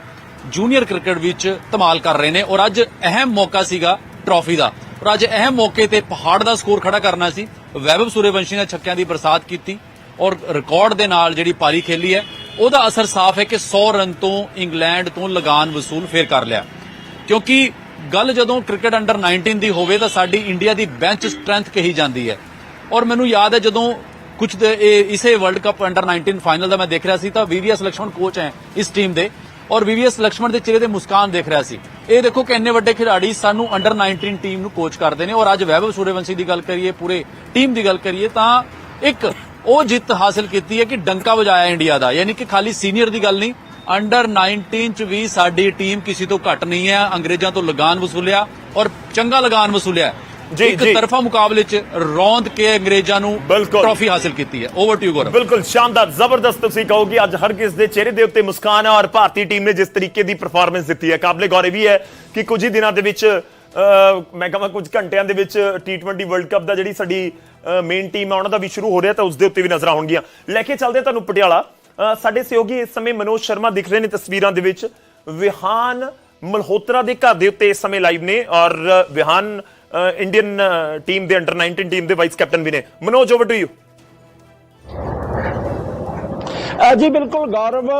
ਜੂਨੀਅਰ ਕ੍ਰਿਕਟ ਵਿੱਚ ਧਮਾਲ ਕਰ ਰਹੇ ਨੇ ਔਰ ਅੱਜ ਅਹਿਮ ਮੌਕਾ ਸੀਗਾ ਟਰਾਫੀ ਦਾ। ਔਰ ਅੱਜ ਅਹਿਮ ਮੌਕੇ ਤੇ ਪਹਾੜ ਦਾ ਸਕੋਰ ਖੜਾ ਕਰਨਾ ਸੀ। ਵੈਭਵ ਸੂਰਯਵੰਸ਼ੀ ਨੇ ਛੱਕਿਆਂ ਦੀ ਬਰਸਾਤ ਕੀਤੀ ਔਰ ਰਿਕਾਰਡ ਦੇ ਨਾਲ ਜਿਹੜੀ ਪਾਰੀ ਖੇਲੀ ਹੈ, ਉਹਦਾ ਅਸਰ ਸਾਫ਼ ਹੈ ਕਿ 100 ਰਨ ਤੋਂ ਇੰਗਲੈਂਡ ਤੋਂ ਲਗਾਨ ਵਸੂਲ ਫੇਰ ਕਰ ਲਿਆ। ਕਿਉਂਕਿ ਗੱਲ ਜਦੋਂ ਕ੍ਰਿਕਟ ਅੰਡਰ 19 ਦੀ ਹੋਵੇ ਤਾਂ ਸਾਡੀ ਇੰਡੀਆ ਦੀ ਬੈਂਚ ਸਟਰੈਂਥ ਕਹੀ ਜਾਂਦੀ ਹੈ। ਔਰ ਮੈਨੂੰ ਯਾਦ ਹੈ ਜਦੋਂ ਕੁਝ ਦੇ- ਇਹ ਇਸੇ ਵਰਲਡ ਕੱਪ ਅੰਡਰ 19 ਫਾਈਨਲ ਦਾ ਮੈਂ ਦੇਖ ਰਿਹਾ ਸੀ ਤਾਂ ਵੀਵੀਐਸ ਲਕਸ਼ਮਣ ਕੋਚ ਹੈ ਇਸ ਟੀਮ ਦੇ। ਔਰ ਵੀਵੀਐਸ ਲਕਸ਼ਮਣ ਦੇ ਚਿਹਰੇ ਤੇ ਮੁਸਕਾਨ ਦੇਖ ਰਿਹਾ ਸੀ। ਇਹ ਦੇਖੋ ਕਿ ਇੰਨੇ ਵੱਡੇ ਖਿਡਾਰੀ ਸਾਨੂੰ ਅੰਡਰ 19 ਟੀਮ ਨੂੰ ਕੋਚ ਕਰਦੇ ਨੇ। ਔਰ ਅੱਜ ਵੈਭਵ ਸੂਰਯਵੰਸ਼ੀ ਦੀ ਗੱਲ ਕਰੀਏ, ਪੂਰੇ ਟੀਮ ਦੀ ਗੱਲ ਕਰੀਏ, ਤਾਂ ਇੱਕ ਉਹ ਜਿੱਤ ਹਾਸਲ ਕੀਤੀ ਹੈ ਕਿ ਡੰਕਾ ਵਜਾਇਆ ਇੰਡੀਆ ਦਾ। ਯਾਨੀ ਕਿ ਖਾਲੀ ਸੀਨੀਅਰ ਦੀ ਗੱਲ ਨਹੀਂ ਅੰਡਰ 19 ਚ ਵੀ ਸਾਡੀ ਟੀਮ ਕਿਸੇ ਤੋਂ ਘੱਟ ਨਹੀਂ ਹੈ। ਅੰਗਰੇਜ਼ਾਂ ਤੋਂ ਲਗਾਨ ਵਸੂਲਿਆ ਔਰ ਚੰਗਾ ਲਗਾਨ ਵਸੂਲਿਆ। ਇੱਕ। ਤਰਫਾ ਮੁਕਾਬਲੇ ਚ ਰੌਂਦ ਕੇ ਅੰਗਰੇਜ਼ਾਂ ਨੂੰ ਟਰਾਫੀ ਹਾਸਲ ਕੀਤੀ ਹੈ। ਓਵਰ ਟੂ ਗੌਰਵ ਬਿਲਕੁਲ ਸ਼ਾਨਦਾਰ ਜ਼ਬਰਦਸਤ ਤੁਸੀਂ ਕਹੋਗੇ ਅੱਜ ਹਰ ਕਿਸ ਦੇ ਚਿਹਰੇ ਦੇ ਉੱਤੇ ਮੁਸਕਾਨ ਹੈ ਔਰ ਭਾਰਤੀ ਟੀਮ ਨੇ ਜਿਸ ਤਰੀਕੇ ਦੀ ਪਰਫਾਰਮੈਂਸ ਦਿੱਤੀ ਹੈ। ਕਾਬਲੇ ਗੌਰ ਇਹ ਵੀ ਹੈ ਕਿ ਕੁਝ ਹੀ ਦਿਨਾਂ ਦੇ ਵਿੱਚ ਮੈਂ ਕਹਾਂ ਕੁਝ ਘੰਟਿਆਂ ਦੇ ਵਿੱਚ T20 ਵਰਲਡ ਕੱਪ ਦਾ ਜਿਹੜੀ ਸਾਡੀ ਮੇਨ ਟੀਮ ਹੈ ਉਹਨਾਂ ਦਾ ਵੀ ਸ਼ੁਰੂ ਹੋ ਰਿਹਾ ਤਾਂ ਉਸ ਦੇ ਉੱਤੇ ਵੀ ਨਜ਼ਰਾਂ ਹੋਣਗੀਆਂ। ਲੈ ਕੇ ਚੱਲਦੇ ਹਾਂ ਤੁਹਾਨੂੰ ਪਟਿਆਲਾ। ਸਾਡੇ ਸਹਿਯੋਗੀ ਇਸ ਸਮੇਂ ਮਨੋਜ ਸ਼ਰਮਾ ਦਿਖ ਰਹੇ ਨੇ ਤਸਵੀਰਾਂ ਦੇ ਵਿੱਚ। ਵਿਹਾਨ ਮਲਹੋਤਰਾ ਦੇ ਘਰ ਦੇ ਉੱਤੇ ਇਸ ਸਮੇਂ ਲਾਈਵ ਨੇ ਔਰ ਵਿਹਾਨ ਇੰਡੀਅਨ ਟੀਮ ਦੇ ਅੰਡਰ 19 ਟੀਮ ਦੇ ਵਾਈਸ ਕੈਪਟਨ ਵੀ ਨੇ ਮਨੋਜ ਓਵਰ ਟੂ ਯੂ ਜੀ ਬਿਲਕੁਲ ਗੌਰਵ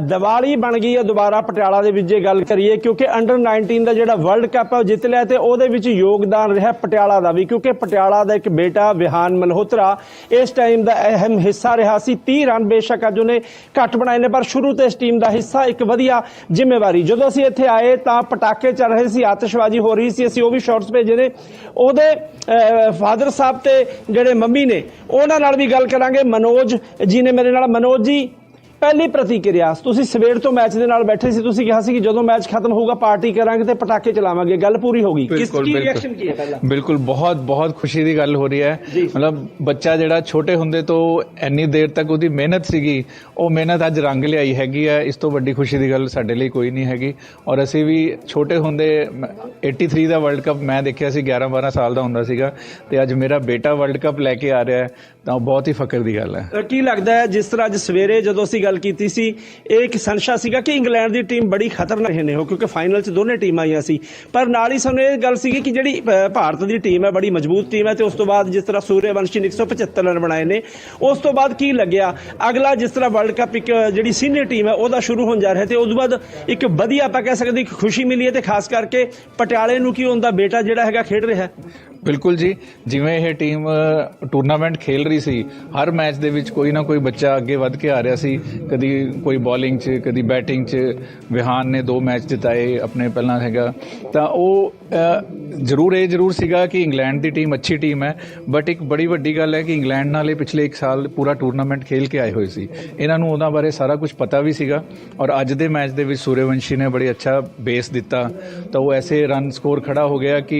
ਦੀਵਾਲੀ ਬਣ ਗਈ ਹੈ, ਦੁਬਾਰਾ ਪਟਿਆਲਾ ਦੇ ਵਿੱਚ ਜੇ ਗੱਲ ਕਰੀਏ, ਕਿਉਂਕਿ ਅੰਡਰ 19 ਦਾ ਜਿਹੜਾ ਵਰਲਡ ਕੱਪ ਹੈ, ਉਹ ਜਿੱਤ ਲਿਆ ਤੇ ਉਹਦੇ ਵਿੱਚ ਯੋਗਦਾਨ ਰਿਹਾ ਪਟਿਆਲਾ ਦਾ ਵੀ, ਕਿਉਂਕਿ ਪਟਿਆਲਾ ਦਾ ਇੱਕ ਬੇਟਾ ਵਿਹਾਨ ਮਲਹੋਤਰਾ ਇਸ ਟਾਈਮ ਦਾ ਅਹਿਮ ਹਿੱਸਾ ਰਿਹਾ ਸੀ। 30 ਰਨ ਬੇਸ਼ੱਕ ਅੱਜ ਉਹਨੇ ਘੱਟ ਬਣਾਏ ਨੇ, ਪਰ ਸ਼ੁਰੂ ਤੋਂ ਇਸ ਟੀਮ ਦਾ ਹਿੱਸਾ ਇੱਕ ਵਧੀਆ ਜ਼ਿੰਮੇਵਾਰੀ। ਜਦੋਂ ਅਸੀਂ ਇੱਥੇ ਆਏ ਤਾਂ ਪਟਾਕੇ ਚੱਲ ਰਹੇ ਸੀ, ਆਤਿਸ਼ਬਾਜ਼ੀ ਹੋ ਰਹੀ ਸੀ, ਅਸੀਂ ਉਹ ਵੀ ਸ਼ਾਟਸ ਭੇਜੇ ਨੇ। ਉਹਦੇ ਫਾਦਰ ਸਾਹਿਬ ਤੇ ਜਿਹੜੇ ਮੰਮੀ ਨੇ, ਉਹਨਾਂ ਨਾਲ ਵੀ ਗੱਲ ਕਰਾਂਗੇ। ਮਨੋਜ ਜੀ ਨੇ ਮੇਰੇ ਨਾਲ, ਮਨੋਜ ਜੀ ਪਹਿਲੀ ਪ੍ਰਤੀਕਿਰਿਆ ਤੁਸੀਂ ਸਵੇਰ ਤੋਂ ਮੈਚ ਦੇ ਨਾਲ ਬੈਠੇ ਸੀ ਤੁਸੀਂ ਕਿਹਾ ਸੀ ਕਿ ਜਦੋਂ ਮੈਚ ਖਤਮ ਹੋਊਗਾ ਪਾਰਟੀ ਕਰਾਂਗੇ ਤੇ ਪਟਾਕੇ ਚਲਾਵਾਂਗੇ ਗੱਲ ਪੂਰੀ ਹੋ ਗਈ। ਕਿਸ ਕੀ ਰਿਐਕਸ਼ਨ ਕੀ ਹੈ ਪਹਿਲਾਂ? ਬਿਲਕੁਲ ਬਹੁਤ ਬਹੁਤ ਖੁਸ਼ੀ ਦੀ ਗੱਲ ਹੋ ਰਹੀ ਹੈ। ਮਤਲਬ ਬੱਚਾ ਜਿਹੜਾ ਛੋਟੇ ਹੁੰਦੇ ਤੋਂ ਇੰਨੀ ਦੇਰ ਤੱਕ ਉਹਦੀ ਮਿਹਨਤ ਸੀਗੀ ਉਹ ਮਿਹਨਤ ਅੱਜ ਰੰਗ ਲਿਆਈ ਹੈਗੀ ਹੈ। ਇਸ ਤੋਂ ਵੱਡੀ ਖੁਸ਼ੀ ਦੀ ਗੱਲ ਸਾਡੇ ਲਈ ਕੋਈ ਨਹੀਂ ਹੈਗੀ। ਔਰ ਅਸੀਂ ਵੀ ਛੋਟੇ ਹੁੰਦੇ ਮ- 83 ਦਾ ਵਰਲਡ ਕੱਪ ਮੈਂ ਦੇਖਿਆ ਸੀ 11 12 ਸਾਲ ਦਾ ਹੁੰਦਾ ਸੀਗਾ। ਤੇ ਅੱਜ ਮੇਰਾ ਬੇਟਾ ਵਰਲਡ ਕੱਪ ਲੈ ਕੇ ਆ ਰਿਹਾ ਹੈ ਤਾਂ ਬਹੁਤ ਹੀ ਫਖਰ ਦੀ ਗੱਲ ਹੈ। ਕੀ ਲੱਗਦਾ ਹੈ ਜਿਸ ਤਰ੍ਹਾਂ ਅੱਜ ਸਵੇਰੇ ਜਦੋਂ ਅਸੀਂ ਗੱਲ ਕੀਤੀ ਸੀ। ਇਹ ਇੱਕ ਸੰਸ਼ਾ ਸੀਗਾ ਕਿ ਇੰਗਲੈਂਡ ਦੀ ਟੀਮ ਬੜੀ ਖਤਰਨਾਕ ਨੇ ਉਹ, ਕਿਉਂਕਿ ਫਾਈਨਲ 'ਚ ਦੋਨੇ ਟੀਮਾਂ ਆਈਆਂ ਸੀ। ਪਰ ਨਾਲ ਹੀ ਸਾਨੂੰ ਇਹ ਗੱਲ ਸੀਗੀ ਕਿ ਜਿਹੜੀ ਭਾਰਤ ਦੀ ਟੀਮ ਹੈ, ਬੜੀ ਮਜ਼ਬੂਤ ਟੀਮ ਹੈ ਤੇ ਉਸ ਤੋਂ ਬਾਅਦ ਜਿਸ ਤਰ੍ਹਾਂ ਸੂਰਯਵੰਸ਼ੀ ਨੇ 175 ਰਨ ਬਣਾਏ ਨੇ, ਉਸ ਤੋਂ ਬਾਅਦ ਕੀ ਲੱਗਿਆ? ਅਗਲਾ ਜਿਸ ਤਰ੍ਹਾਂ ਵਰਲਡ ਕੱਪ ਇੱਕ ਜਿਹੜੀ ਸੀਨੀਅਰ ਟੀਮ ਹੈ, ਉਹਦਾ ਸ਼ੁਰੂ ਹੋਣ ਜਾ ਰਿਹਾ ਤੇ ਉਸ ਤੋਂ ਬਾਅਦ ਇੱਕ ਵਧੀਆ ਆਪਾਂ ਕਹਿ ਸਕਦੇ ਇੱਕ ਖੁਸ਼ੀ ਮਿਲੀ ਹੈ ਤੇ ਖਾਸ ਕਰਕੇ ਪਟਿਆਲੇ ਨੂੰ ਕੀ ਹੁੰਦਾ ਬੇਟਾ ਜਿਹੜਾ ਹੈਗਾ ਖੇਡ ਰਿਹਾ? ਬਿਲਕੁਲ ਜੀ, ਜਿਵੇਂ ਇਹ ਟੀਮ ਟੂਰਨਾਮੈਂਟ ਖੇਲ ਰਹੀ ਸੀ, ਹਰ ਮੈਚ ਦੇ ਵਿੱਚ ਕੋਈ ਨਾ ਕੋਈ ਬੱਚਾ ਅੱਗੇ ਵੱਧ ਕੇ ਆ ਰਿਹਾ ਸੀ। ਕਦੀ ਕੋਈ ਬੋਲਿੰਗ 'ਚ, ਕਦੀ ਬੈਟਿੰਗ 'ਚ, ਵਿਹਾਨ ਨੇ ਦੋ ਮੈਚ ਜਿਤਾਏ ਆਪਣੇ ਪਹਿਲਾਂ ਹੈਗਾ। ਤਾਂ ਉਹ ਜ਼ਰੂਰ, ਇਹ ਜ਼ਰੂਰ ਸੀਗਾ ਕਿ ਇੰਗਲੈਂਡ ਦੀ ਟੀਮ ਅੱਛੀ ਟੀਮ ਹੈ ਬਟ ਇੱਕ ਬੜੀ ਵੱਡੀ ਗੱਲ ਹੈ ਕਿ ਇੰਗਲੈਂਡ ਨਾਲ ਇਹ ਪਿਛਲੇ 1 ਸਾਲ ਪੂਰਾ ਟੂਰਨਾਮੈਂਟ ਖੇਲ ਕੇ ਆਏ ਹੋਏ ਸੀ। ਇਹਨਾਂ ਨੂੰ ਉਹਨਾਂ ਬਾਰੇ ਸਾਰਾ ਕੁਝ ਪਤਾ ਵੀ ਸੀਗਾ, ਔਰ ਅੱਜ ਦੇ ਮੈਚ ਦੇ ਵਿੱਚ ਸੂਰਯਵੰਸ਼ੀ ਨੇ ਬੜੀ ਅੱਛਾ ਬੇਸ ਦਿੱਤਾ। ਤਾਂ ਉਹ ਐਸੇ ਰਨ ਸਕੋਰ ਖੜਾ ਹੋ ਗਿਆ ਕਿ